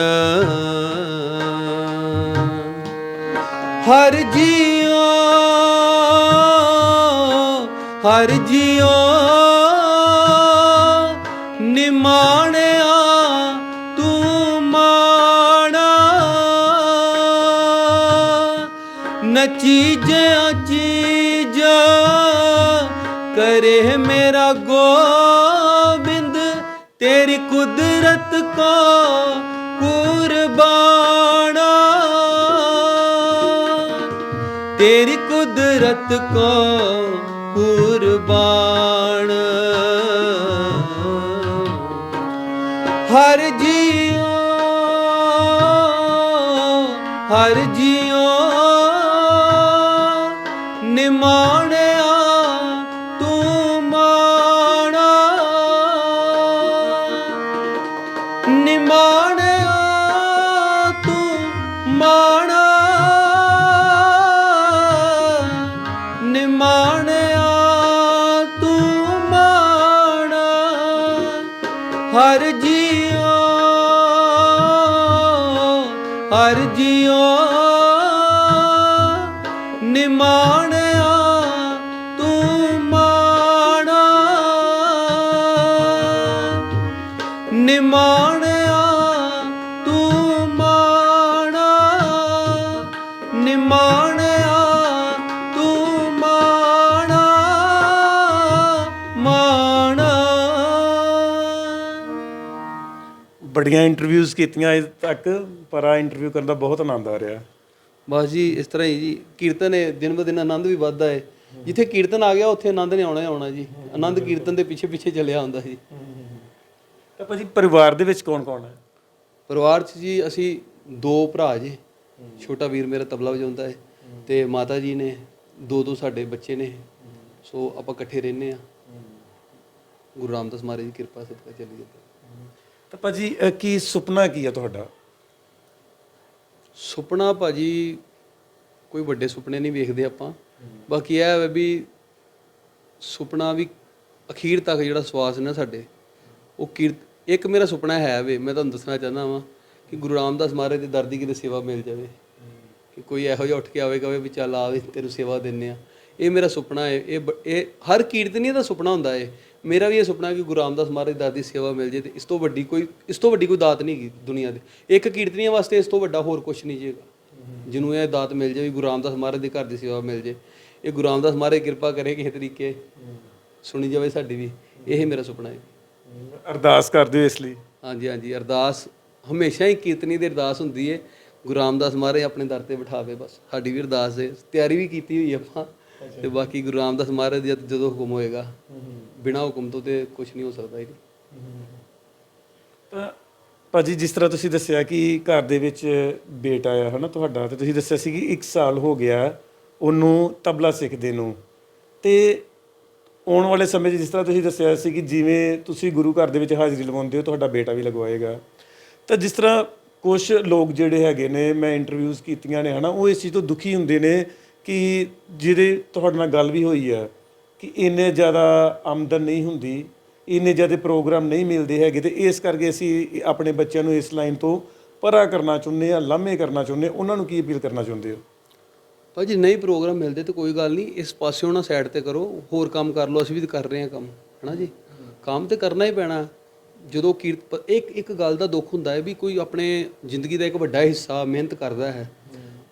ਹਰ ਜੀਓ ਹਰ ਜੀਓ ਨਿਮਾਣਿਆ ਤੂੰ ਮਾਣਾ। ਨਚੀਜਿਆ ਚੀਜ ਕਰੇ ਮੇਰਾ ਤੇਰੀ ਕੁਦਰਤ ਕੋ ਕੁਰਬਾਨ। ਹਰ ਜੀਓ ਹਰ ਜੀਓ ਨਿਮਾ ਜੀਓ ਨਿਮਾਣਿਆ ਬੜੀਆਂ ਇੰਟਰਵਿਊਜ਼ ਕੀਤੀਆਂ ਅਜੇ ਤੱਕ ਪਰ ਆ ਇੰਟਰਵਿਊ ਕਰਨ ਦਾ ਬਹੁਤ ਆਨੰਦ ਆ ਰਿਹਾ। ਬਸ ਜੀ ਇਸ ਤਰ੍ਹਾਂ ਹੀ ਜੀ। ਕੀਰਤਨ ਹੈ ਦਿਨ ਬ ਦਿਨ ਆਨੰਦ ਵੀ ਵੱਧਦਾ ਹੈ ਜਿੱਥੇ ਕੀਰਤਨ ਆ ਗਿਆ ਉੱਥੇ ਆਨੰਦ ਨੇ ਆਉਣਾ ਹੀ ਆਉਣਾ ਜੀ। ਆਨੰਦ ਕੀਰਤਨ ਦੇ ਪਿੱਛੇ ਪਿੱਛੇ ਚੱਲਿਆ ਹੁੰਦਾ ਜੀ ਤਾਂ ਭਾਜੀ ਪਰਿਵਾਰ ਦੇ ਵਿੱਚ ਕੌਣ ਕੌਣ ਹੈ? ਪਰਿਵਾਰ 'ਚ ਜੀ ਅਸੀਂ ਦੋ ਭਰਾ ਜੀ। ਛੋਟਾ ਵੀਰ ਮੇਰਾ ਤਬਲਾ ਵਜਾਉਂਦਾ ਹੈ ਤੇ ਮਾਤਾ ਜੀ ਨੇ ਦੋ ਦੋ ਸਾਡੇ ਬੱਚੇ ਨੇ। ਸੋ ਆਪਾਂ ਇਕੱਠੇ ਰਹਿੰਦੇ ਆ ਗੁਰੂ ਰਾਮਦਾਸ ਮਹਾਰਾਜ ਦੀ ਕਿਰਪਾ ਸਦਕਾ ਚੱਲੀ ਜਾਂਦਾ। ਤਾਂ ਭਾਜੀ ਅ, ਕੀ ਸੁਪਨਾ ਕੀ ਹੈ ਤੁਹਾਡਾ? ਸੁਪਨਾ ਭਾਜੀ ਕੋਈ ਵੱਡੇ ਸੁਪਨੇ ਨਹੀਂ ਵੇਖਦੇ ਆਪਾਂ। ਬਾਕੀ ਇਹ ਹੈ ਵੀ ਸੁਪਨਾ ਵੀ ਅਖੀਰ ਤੱਕ ਜਿਹੜਾ ਸਵਾਸ ਨਾ ਸਾਡੇ ਉਹ ਕੀਰਤ ਇੱਕ ਮੇਰਾ ਸੁਪਨਾ ਹੈ ਵੇ ਮੈਂ ਤੁਹਾਨੂੰ ਦੱਸਣਾ ਚਾਹੁੰਦਾ ਵਾਂ ਕਿ ਗੁਰੂ ਰਾਮਦਾਸ ਮਹਾਰਾਜ ਦੀ ਦਰਦੀ ਕਿਤੇ ਸੇਵਾ ਮਿਲ ਜਾਵੇ। ਕਿ ਕੋਈ ਇਹੋ ਜਿਹਾ ਉੱਠ ਕੇ ਆਵੇ ਕਹੇ ਵੀ ਚੱਲ ਆਵੇ ਤੈਨੂੰ ਸੇਵਾ ਦਿੰਨੇ ਆ। ਇਹ ਮੇਰਾ ਸੁਪਨਾ ਹੈ ਇਹ ਬ- ਇਹ ਹਰ ਕੀਰਤਨੀ ਦਾ ਸੁਪਨਾ ਹੁੰਦਾ ਹੈ ਮੇਰਾ ਵੀ ਇਹ ਸੁਪਨਾ ਕਿ ਗੁਰੂ ਰਾਮਦਾਸ ਮਹਾਰਾਜ ਦੀ ਦਰ ਦੀ ਸੇਵਾ ਮਿਲ ਜੇ ਤੇ ਇਸ ਤੋਂ ਵੱਡੀ ਕੋਈ ਇਸ ਤੋਂ ਵੱਡੀ ਕੋਈ ਦਾਤ ਨਹੀਂ ਹੈਗੀ ਦੁਨੀਆ ਦੇ। ਇੱਕ ਕੀਰਤਨੀਆਂ ਵਾਸਤੇ ਇਸ ਤੋਂ ਵੱਡਾ ਹੋਰ ਕੁਝ ਨਹੀਂ ਜੀਗਾ ਜਿਹਨੂੰ ਇਹ ਦਾਤ ਮਿਲ ਜਾਵੇ ਗੁਰੂ ਰਾਮਦਾਸ ਮਹਾਰਾਜ ਦੇ ਘਰ ਦੀ ਸੇਵਾ ਮਿਲ ਜੇ। ਇਹ ਗੁਰੂ ਰਾਮਦਾਸ ਮਹਾਰਾਜ ਕਿਰਪਾ ਕਰੇ ਕਿਸੇ ਤਰੀਕੇ ਸੁਣੀ ਜਾਵੇ ਸਾਡੀ ਵੀ। ਇਹ ਮੇਰਾ ਸੁਪਨਾ ਹੈ। ਅਰਦਾਸ ਕਰਦੇ ਹੋ ਇਸ ਲਈ। ਹਾਂਜੀ ਹਾਂਜੀ। ਅਰਦਾਸ ਹਮੇਸ਼ਾ ਹੀ ਕੀਰਤਨੀ ਦੀ ਅਰਦਾਸ ਹੁੰਦੀ ਹੈ ਗੁਰੂ ਰਾਮਦਾਸ ਮਹਾਰਾਜ ਆਪਣੇ ਦਰ ਤੇ ਬਿਠਾਵੇ ਬਸ। ਸਾਡੀ ਵੀ ਅਰਦਾਸ ਹੈ ਤਿਆਰੀ ਵੀ ਕੀਤੀ ਹੋਈ ਹੈ ਆਪਾਂ। ਤੇ ਬਾਕੀ ਗੁਰੂ ਰਾਮਦਾਸ ਮਹਾਰਾਜ ਜਦ ਜਦੋਂ ਹੁਕਮ ਹੋਏਗਾ ਬਿਨਾ ਹੁਕਮ ਤੋਂ ਤੇ ਕੁਝ ਨਹੀਂ ਹੋ ਸਕਦਾ ਤਾਂ ਭਾਜੀ ਜਿਸ ਤਰ੍ਹਾਂ ਤੁਸੀਂ ਦੱਸਿਆ ਕਿ ਘਰ ਦੇ ਵਿੱਚ ਬੇਟਾ ਆ ਹਨਾ ਤੁਹਾਡਾ ਤੇ ਤੁਸੀਂ ਦੱਸਿਆ ਸੀ ਕਿ 1 ਸਾਲ ਹੋ ਗਿਆ ਉਹਨੂੰ ਤਬਲਾ ਸਿੱਖਦੇ ਨੂੰ। ਤੇ ਆਉਣ ਵਾਲੇ ਸਮੇਂ 'ਚ ਜਿਸ ਤਰ੍ਹਾਂ ਤੁਸੀਂ ਦੱਸਿਆ ਸੀ ਕਿ ਜਿਵੇਂ ਤੁਸੀਂ ਗੁਰੂ ਘਰ ਦੇ ਵਿੱਚ ਹਾਜ਼ਰੀ ਲਗਾਉਂਦੇ ਹੋ ਤੁਹਾਡਾ ਬੇਟਾ ਵੀ ਲਗਵਾਏਗਾ। ਤਾਂ ਜਿਸ ਤਰ੍ਹਾਂ ਕੁਝ ਲੋਕ ਜਿਹੜੇ ਹੈਗੇ ਨੇ ਮੈਂ ਇੰਟਰਵਿਊਜ਼ ਕੀਤੀਆਂ ਨੇ ਹਨਾ ਉਹ ਇਸ ਚੀਜ਼ ਤੋਂ ਦੁਖੀ ਹੁੰਦੇ ਨੇ ਕਿ ਜਿਹਦੇ ਤੁਹਾਡੇ ਨਾਲ ਗੱਲ ਵੀ ਹੋਈ ਆ ਕਿ ਇੰਨੇ ਜ਼ਿਆਦਾ ਆਮਦਨ ਨਹੀਂ ਹੁੰਦੀ, ਇੰਨੇ ਜ਼ਿਆਦਾ ਪ੍ਰੋਗਰਾਮ ਨਹੀਂ ਮਿਲਦੇ ਹੈਗੇ ਤੇ ਇਸ ਕਰਕੇ ਅਸੀਂ ਆਪਣੇ ਬੱਚਿਆਂ ਨੂੰ ਇਸ ਲਾਈਨ ਤੋਂ ਪਰਾ ਕਰਨਾ ਚਾਹੁੰਦੇ ਆ, ਲਾਮੇ ਕਰਨਾ ਚਾਹੁੰਦੇ ਉਹਨਾਂ ਨੂੰ ਕੀ ਅਪੀਲ ਕਰਨਾ ਚਾਹੁੰਦੇ ਹੋ? ਭਾਜੀ ਨਹੀਂ ਪ੍ਰੋਗਰਾਮ ਮਿਲਦੇ ਤੇ ਕੋਈ ਗੱਲ ਨਹੀਂ। ਇਸ ਪਾਸੇ ਉਹਨਾਂ ਸਾਈਡ ਤੇ ਕਰੋ। ਹੋਰ ਕੰਮ ਕਰ ਲਓ, ਅਸੀਂ ਵੀ ਤਾਂ ਕਰ ਰਹੇ ਹਾਂ ਕੰਮ, ਹਨਾ ਜੀ? ਕੰਮ ਤੇ ਕਰਨਾ ਹੀ ਪੈਣਾ। ਜਦੋਂ ਕੀਰਤ ਇੱਕ ਇੱਕ ਗੱਲ ਦਾ ਦੁੱਖ ਹੁੰਦਾ ਹੈ ਵੀ ਕੋਈ ਆਪਣੇ ਜ਼ਿੰਦਗੀ ਦਾ ਇੱਕ ਵੱਡਾ ਹਿੱਸਾ ਮਿਹਨਤ ਕਰਦਾ ਹੈ।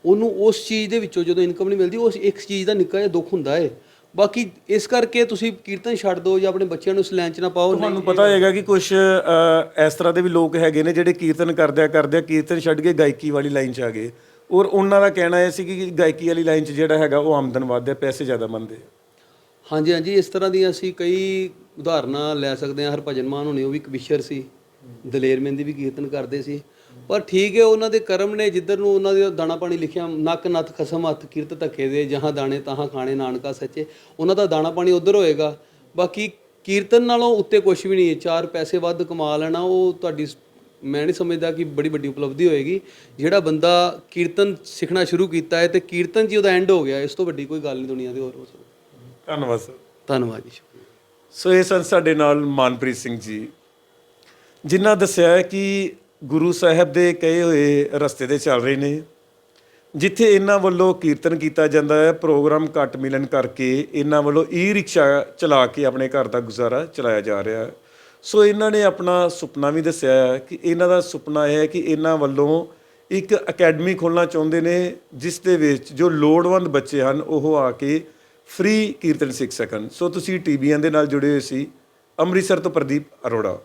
ਉਹਨੂੰ ਉਸ ਚੀਜ਼ ਦੇ ਵਿੱਚੋਂ ਜਦੋਂ ਇਨਕਮ ਨਹੀਂ ਮਿਲਦੀ ਉਸ ਇੱਕ ਚੀਜ਼ ਦਾ ਨਿੱਕਾ ਜਿਹਾ ਦੁੱਖ ਹੁੰਦਾ ਹੈ ਬਾਕੀ ਇਸ ਕਰਕੇ ਤੁਸੀਂ ਕੀਰਤਨ ਛੱਡ ਦਿਓ ਜਾਂ ਆਪਣੇ ਬੱਚਿਆਂ ਨੂੰ ਇਸ ਲਾਈਨ 'ਚ ਨਾ ਪਾਓ ਤੁਹਾਨੂੰ ਪਤਾ ਹੈਗਾ ਕਿ ਕੁਝ ਇਸ ਤਰ੍ਹਾਂ ਦੇ ਵੀ ਲੋਕ ਹੈਗੇ ਨੇ ਜਿਹੜੇ ਕੀਰਤਨ ਕਰਦਿਆਂ ਕਰਦਿਆਂ ਕੀਰਤਨ ਛੱਡ ਕੇ ਗਾਇਕੀ ਵਾਲੀ ਲਾਈਨ 'ਚ ਆ ਗਏ। ਔਰ ਉਹਨਾਂ ਦਾ ਕਹਿਣਾ ਇਹ ਸੀ ਕਿ ਗਾਇਕੀ ਵਾਲੀ ਲਾਈਨ 'ਚ ਜਿਹੜਾ ਹੈਗਾ ਉਹ ਆਮਦਨ ਵੱਧ ਹੈ ਪੈਸੇ ਜ਼ਿਆਦਾ ਬਣਦੇ ਹਾਂਜੀ ਹਾਂਜੀ ਇਸ ਤਰ੍ਹਾਂ ਦੀਆਂ ਅਸੀਂ ਕਈ ਉਦਾਹਰਨਾਂ ਲੈ ਸਕਦੇ ਹਾਂ। ਹਰਭਜਨ ਮਾਨ ਹੋਣੀ ਉਹ ਵੀ ਕਵਿਸ਼ਰ ਸੀ। ਦਲੇਰ ਮਹਿੰਦੀ ਵੀ ਕੀਰਤਨ ਕਰਦੇ ਸੀ। ਪਰ ਠੀਕ ਹੈ ਉਹਨਾਂ ਦੇ ਕਰਮ ਨੇ ਜਿੱਧਰ ਨੂੰ ਉਹਨਾਂ ਦੇ ਦਾਣਾ ਪਾਣੀ ਲਿਖਿਆ ਨੱਕ ਨੱਥ ਖਸਮ ਹੱਥ ਕਿਰਤ ਧੱਕੇ ਦੇ ਜਹਾਂ ਦਾਣੇ ਤਹਾਂ ਖਾਣੇ ਨਾਨਕਾ ਸੱਚੇ ਉਹਨਾਂ ਦਾ ਦਾਣਾ ਪਾਣੀ ਉਧਰ ਹੋਏਗਾ। ਬਾਕੀ ਕੀਰਤਨ ਨਾਲੋਂ ਉੱਤੇ ਕੁਝ ਵੀ ਨਹੀਂ ਹੈ ਚਾਰ ਪੈਸੇ ਵੱਧ ਕਮਾ ਲੈਣਾ ਉਹ ਤੁਹਾਡੀ ਮੈਂ ਨਹੀਂ ਸਮਝਦਾ ਕਿ ਬੜੀ ਵੱਡੀ ਉਪਲਬਧੀ ਹੋਏਗੀ। ਜਿਹੜਾ ਬੰਦਾ ਕੀਰਤਨ ਸਿੱਖਣਾ ਸ਼ੁਰੂ ਕੀਤਾ ਹੈ ਤੇ ਕੀਰਤਨ ਹੀ ਉਹਦਾ ਐਂਡ ਹੋ ਗਿਆ ਇਸ ਤੋਂ ਵੱਡੀ ਕੋਈ ਗੱਲ ਨਹੀਂ ਦੁਨੀਆ ਦੇ ਹੋਰ ਹੋ ਸਕਦੀ। ਧੰਨਵਾਦ ਸਰ। ਧੰਨਵਾਦ ਜੀ ਸੋ ਇਹ ਸਨ ਸਾਡੇ ਨਾਲ ਮਾਨਪ੍ਰੀਤ ਸਿੰਘ ਜੀ ਜਿਨ੍ਹਾਂ ਦੱਸਿਆ ਹੈ ਕਿ ਗੁਰੂ ਸਾਹਿਬ ਦੇ ਕਹੇ ਹੋਏ ਰਸਤੇ ਤੇ ਚੱਲ ਰਹੇ ਨੇ। ਜਿੱਥੇ ਇਹਨਾਂ ਵੱਲੋਂ ਕੀਰਤਨ ਕੀਤਾ ਜਾਂਦਾ ਹੈ, ਪ੍ਰੋਗਰਾਮ ਘੱਟ ਮਿਲਣ ਕਰਕੇ ਇਹਨਾਂ ਵੱਲੋਂ ਈ ਰਿਕਸ਼ਾ ਚਲਾ ਕੇ ਆਪਣੇ ਘਰ ਦਾ ਗੁਜ਼ਾਰਾ ਚਲਾਇਆ ਜਾ ਰਿਹਾ ਹੈ। ਸੋ ਇਹਨਾਂ ਨੇ ਆਪਣਾ ਸੁਪਨਾ ਵੀ ਦੱਸਿਆ ਹੈ ਕਿ ਇਹਨਾਂ ਦਾ ਸੁਪਨਾ ਇਹ ਹੈ ਕਿ ਇਹਨਾਂ ਵੱਲੋਂ ਇੱਕ ਅਕੈਡਮੀ ਖੋਲਣਾ ਚਾਹੁੰਦੇ ਨੇ, ਜਿਸ ਦੇ ਵਿੱਚ ਜੋ ਲੋੜਵੰਦ ਬੱਚੇ ਹਨ, ਉਹ ਆ ਕੇ ਫ੍ਰੀ ਕੀਰਤਨ ਸਿੱਖ ਸਕਣ। ਸੋ ਤੁਸੀਂ ਟੀਵੀਆਂ ਦੇ ਨਾਲ ਜੁੜੇ ਹੋਏ ਸੀ, ਅੰਮ੍ਰਿਤਸਰ ਤੋਂ ਪ੍ਰਦੀਪ ਅਰੋੜਾ।